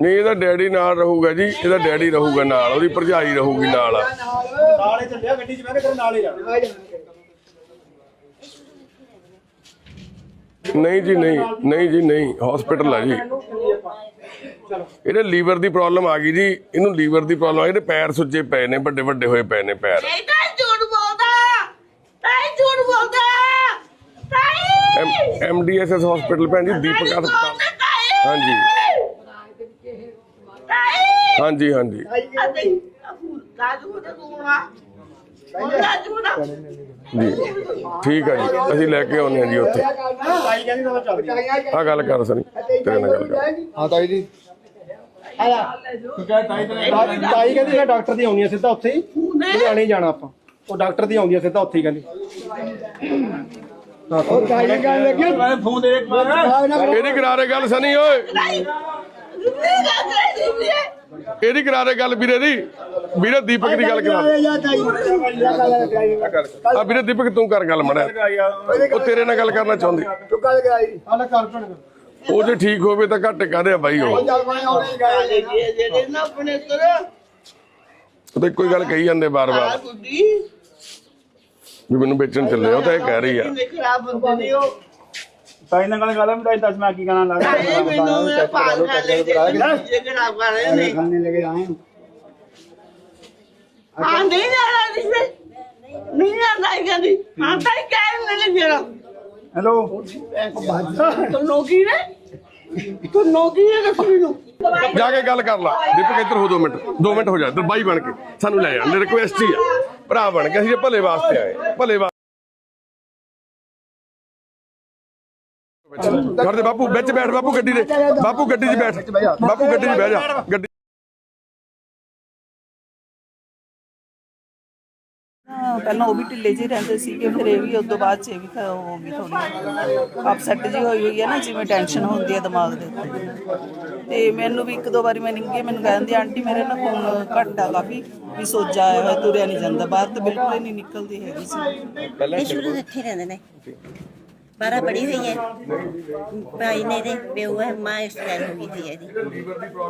ਨਹੀਂ ਇਹਦਾ ਡੈਡੀ ਨਾਲ ਰਹੂਗਾ ਜੀ ਇਹਦਾ ਡੈਡੀ ਰਹੂਗਾ ਨਾਲ ਉਹਦੀ ਭਰਜਾਈ ਰਹੂਗੀ ਨਾਲ ਨਾਲ ਹੀ ਚੱਲਿਆ ਗੱਡੀ 'ਚ ਮੈਂ ਕਿ ਤੇਰੇ ਨਾਲ ਹੀ ਜਾਣਾ ਨਹੀਂ ਜੀ ਨਹੀਂ ਨਹੀਂ ਜੀ ਨਹੀਂ। ਹਸਪੀਟਲ ਆ ਜੀ। ਇਹਦੇ ਲੀਵਰ ਦੀ ਪ੍ਰੋਬਲਮ ਆ ਗਈ ਜੀ। ਇਹਨੂੰ ਲੀਵਰ ਦੀ ਪ੍ਰੋਬਲਮ ਆ। ਇਹਦੇ ਪੈਰ ਸੁੱਜੇ ਪਏ ਨੇ ਵੱਡੇ ਵੱਡੇ ਹੋਏ ਪਏ ਨੇ ਪੈਰ ਇਹ ਤਾਂ ਝੂਠ ਬੋਲਦਾ ਤਾਈ ਝੂਠ ਬੋਲਦਾ ਤਾਈ ਐਮਡੀਐਸਐਸ ਹਸਪੀਟਲ ਭੈਣ ਜੀ ਦੀਪਕ ਹਸਪਤਾਲ। ਹਾਂਜੀ। ਹਾਂਜੀ ਹਾਂਜੀ। ਜੀ। ਠੀਕ ਹੈ ਜੀ। ਅਸੀਂ ਲੈ ਕੇ ਆਉਂਦੇ ਹਾਂ ਜੀ ਉੱਥੇ। ਭਾਈ ਕਹਿੰਦੀ ਤਾਂ ਚੱਲਦੀ ਆ ਗੱਲ ਕਰ ਸਨੀ। ਤੇਰੇ ਨਾਲ ਗੱਲ ਕਰ। ਹਾਂ ਤਾਈ ਜੀ। ਤਾਈ ਕਹਿੰਦੀ ਮੈਂ ਡਾਕਟਰ ਦੀ ਆਉਣੀ ਆ ਸਿੱਧਾ ਉੱਥੇ ਹੀ। ਲੁਧਿਆਣੇ ਹੀ ਜਾਣਾ ਆਪਾਂ। ਉਹ ਡਾਕਟਰ ਦੀ ਆਉਂਦੀ ਆ ਸਿੱਧਾ ਉੱਥੇ ਹੀ ਕਹਿੰਦੀ। ਉਹ ਕਾਈ ਗੱਲ ਲੱਗੀ। ਮੈਂ ਫੋਨ ਦੇ ਇੱਕ ਵਾਰ। ਇਹਦੀ ਕਰਾ। ਰਹੇ ਗੱਲ ਸਨੀ ਓਏ। ਇਹਦੀ ਕਰਾ ਰਹੇ ਗੱਲ ਵੀਰੇ ਦੀ। ਵੀਰੇ ਦੀਪਕ ਦੀ ਗੱਲ ਕਰਾ ਆ ਵੀਰੇ ਦੀਪਕ ਤੂੰ ਕਰ ਗੱਲ ਮੜਾ। ਉਹ ਤੇਰੇ ਨਾਲ ਗੱਲ ਕਰਨਾ ਚਾਹੁੰਦੀ। ਤੂੰ ਗੱਲ ਕਰਾਈ। ਹਾਲੇ ਕਰ ਭਣ। ਉਹ ਜੇ ਠੀਕ ਹੋਵੇ ਤਾਂ ਘੱਟ ਆ ਬਾਈ ਉਹ। ਤਾਂ ਹੀ ਗੱਲ ਕਹੀ ਜਾਂਦੇ ਆ ਬਾਰ-ਬਾਰ ਵੀ ਮੈਨੂੰ ਵੇਚਣ ਚੱਲੇ ਉਹ ਤਾਂ ਇਹ ਕਹਿ ਰਹੀ ਆ। ਖਰਾਬ ਬੰਦੇ ਨੇ ਉਹ। ਤਾਈ ਨਾਲ ਗੱਲ ਕਰ ਮੈਂ ਤਾਈ ਦੱਸ ਮੈਂ ਕੀ ਕਹਿਣਾ ਲੱਗਾ ਤਾਈ ਮੈਨੂੰ ਮੈਂ ਪਾਲ ਖਾ ਲੈ ਜੇ ਖਰਾਬ ਕਰ ਰਹੇ ਨੇ। ਖਾਣੇ ਲਗੇ ਆਏ ਹਾਂ ਨਹੀਂ ਜਾਣਾ ਨਹੀਂ ਨਹੀਂ ਜਾਣਾ ਇਹ ਕਹਿੰਦੀ। ਹਾਂ ਤਾਈ ਕਹਿ ਨਹੀਂ ਲੱਗਣਾ ਹੈਲੋ? ਤੂੰ ਨੋਕੀ ਨੇ? ਤੂੰ ਨੋਕੀ ਨੇ ਰਸੂਲ ਨੂੰ ਜਾ ਕੇ ਗੱਲ ਕਰ ਲਾ। ਦੀਪਕ ਇੱਧਰ ਹੋ 2 ਮਿੰਟ। 2 ਮਿੰਟ ਹੋ ਜਾ ਇੱਧਰ ਬਾਈ ਬਣ ਕੇ। ਸਾਨੂੰ ਲੈ ਜਾਣ ਰਿਕੁਐਸਟ ਹੀ ਆ। ਭਰਾ ਬਣ ਗਏ ਅਸੀਂ ਜੇ ਭਲੇ ਵਾਸਤੇ ਆਏ। ਭਲੇ ਵਾਸਤੇ ਘਰ ਦੇ ਬਾਪੂ, ਵਿੱਚ ਬੈਠ ਬਾਪੂ ਗੱਡੀ ਦੇ। ਬਾਪੂ ਗੱਡੀ 'ਚ ਬੈਠ। ਬਾਪੂ ਗੱਡੀ 'ਚ ਬਹਿ ਜਾ। ਗੱਡੀ ਪਹਿਲਾਂ ਉਹ ਵੀ ਢਿੱਲੇ ਜਿਹੇ ਰਹਿੰਦੇ ਸੀਗੇ ਫਿਰ ਇਹ ਵੀ ਉਸ ਤੋਂ ਬਾਅਦ ਚ ਇਹ ਵੀ ਖ- ਹੋ ਗਈ ਥੋੜੀ ਅਪਸੈਟ ਜੀ ਹੋਈ ਹੋਈ ਹੈ ਨਾ ਜਿਵੇਂ ਟੈਨਸ਼ਨ ਹੁੰਦੀ ਹੈ ਦਿਮਾਗ ਦੇ ਉੱਤੇ। ਤੇ ਮੈਨੂੰ ਵੀ ਇੱਕ ਦੋ ਵਾਰੀ ਮੈਂ ਨਿੰਗੇ ਮੈਨੂੰ ਕਹਿੰਦੇ ਆਂਟੀ ਮੇਰੇ ਨਾ ਖੂਨ ਘੱਟ ਆ ਕਾਫੀ ਵੀ ਸੋਜਾ ਆਇਆ ਹੋਇਆ ਤੁਰਿਆ ਨਹੀਂ ਜਾਂਦਾ ਬਾਹਰ ਤਾਂ ਬਿਲਕੁਲ ਹੀ ਨਹੀਂ ਨਿਕਲਦੀ ਹੈਗੀ ਸੀ। ਇਹ ਸ਼ੁਰੂ ਤੋਂ ਇੱਥੇ ਰਹਿੰਦੇ ਨੇ। ਬਾਰਾ ਬੜੀ ਹੋਈ ਹੈ। ਭਾਈ ਨੇ ਦੇ ਪਿਓ ਹੈ ਮਾਂ ਐਕਸਪਾਇਰ ਹੋ ਗਈ ਸੀ ਇਹਦੀ।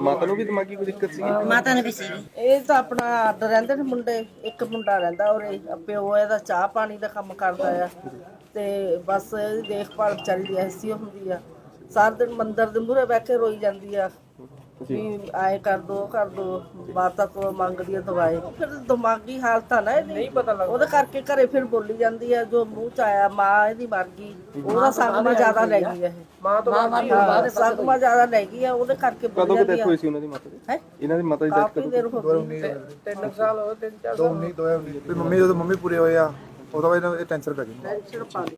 ਮਾਤਾ ਨੂੰ ਵੀ ਦਿਮਾਗੀ ਕੋਈ ਦਿੱਕਤ ਸੀ ਮਾਤਾ ਨੂੰ ਵੀ ਸੀਗੀ। ਇਹ ਤਾਂ ਆਪਣਾ ਅੱਡ ਰਹਿੰਦੇ ਨੇ ਮੁੰਡੇ ਇੱਕ ਮੁੰਡਾ ਰਹਿੰਦਾ ਉਰੇ ਪਿਓ ਇਹਦਾ ਚਾਹ ਪਾਣੀ ਦਾ ਕੰਮ ਕਰਦਾ ਆ। ਤੇ ਬਸ ਇਹਦੀ ਦੇਖਭਾਲ ਵਿਚਾਰੀ ਦੀ ਐਸੀ ਹੁੰਦੀ ਆ। ਸਾਰਾ ਦਿਨ ਮੰਦਰ ਦੇ ਮੂਹਰੇ ਬੈਠ ਕੇ ਰੋਈ ਜਾਂਦੀ ਆ। ਵੀ ਆਏ ਕਰ ਦੋ ਕਰ ਦੋ। ਮਾਤਾ ਤੋਂ ਮੰਗਦੀ ਆ ਦਵਾਈ। ਫਿਰ ਦਿਮਾਗੀ ਹਾਲਤ ਆ ਨਾ ਇਹਦੀ। ਨਹੀਂ ਪਤਾ ਲੱਗਦਾ। ਉਹਦੇ ਕਰਕੇ ਘਰੇ ਫਿਰ ਬੋਲੀ ਜਾਂਦੀ ਆ ਜੋ ਮੂੰਹ ਚ ਆਇਆ ਮਾਂ ਇਹਦੀ ਮਰ ਗਈ। ਉਹਦਾ ਸੰਗਮਾ ਜ਼ਿਆਦਾ ਲੈ ਗਈ ਆ ਇਹ। ਮਾਂ ਤੋਂ ਬਾਅਦ ਸੰਗਮਾ ਜ਼ਿਆਦਾ ਲੈ ਗਈ ਆ ਉਹਦੇ ਕਰਕੇ ਬੋਲੀ ਕਦੋਂ ਕਿ ਜਾਂਦੀ ਡੈਥ ਆ। ਹੋਈ ਸੀ ਉਹਨਾਂ ਦੀ ਮਾਤਾ ਦੀ ਹੈ? ਇਹਨਾਂ ਦੀ ਮਾਤਾ ਦੀ ਡੈਥ ਕਾਫੀ ਦੇਰ ਹੋ ਗਈ। ਤਿੰਨ ਸਾਲ ਹੋ ਤਿੰਨ ਚਾਰ ਸਾਲ ਮੰਮੀ ਜਦੋਂ ਮੰਮੀ ਪੂਰੇ ਹੋਏ ਆ ਉਦੋਂ ਇਹਨਾਂ ਇਹ ਟੈਂਸ਼ਨ ਪੈ ਗਈ। ਟੈਨਸ਼ਨ ਪਾ ਲਈ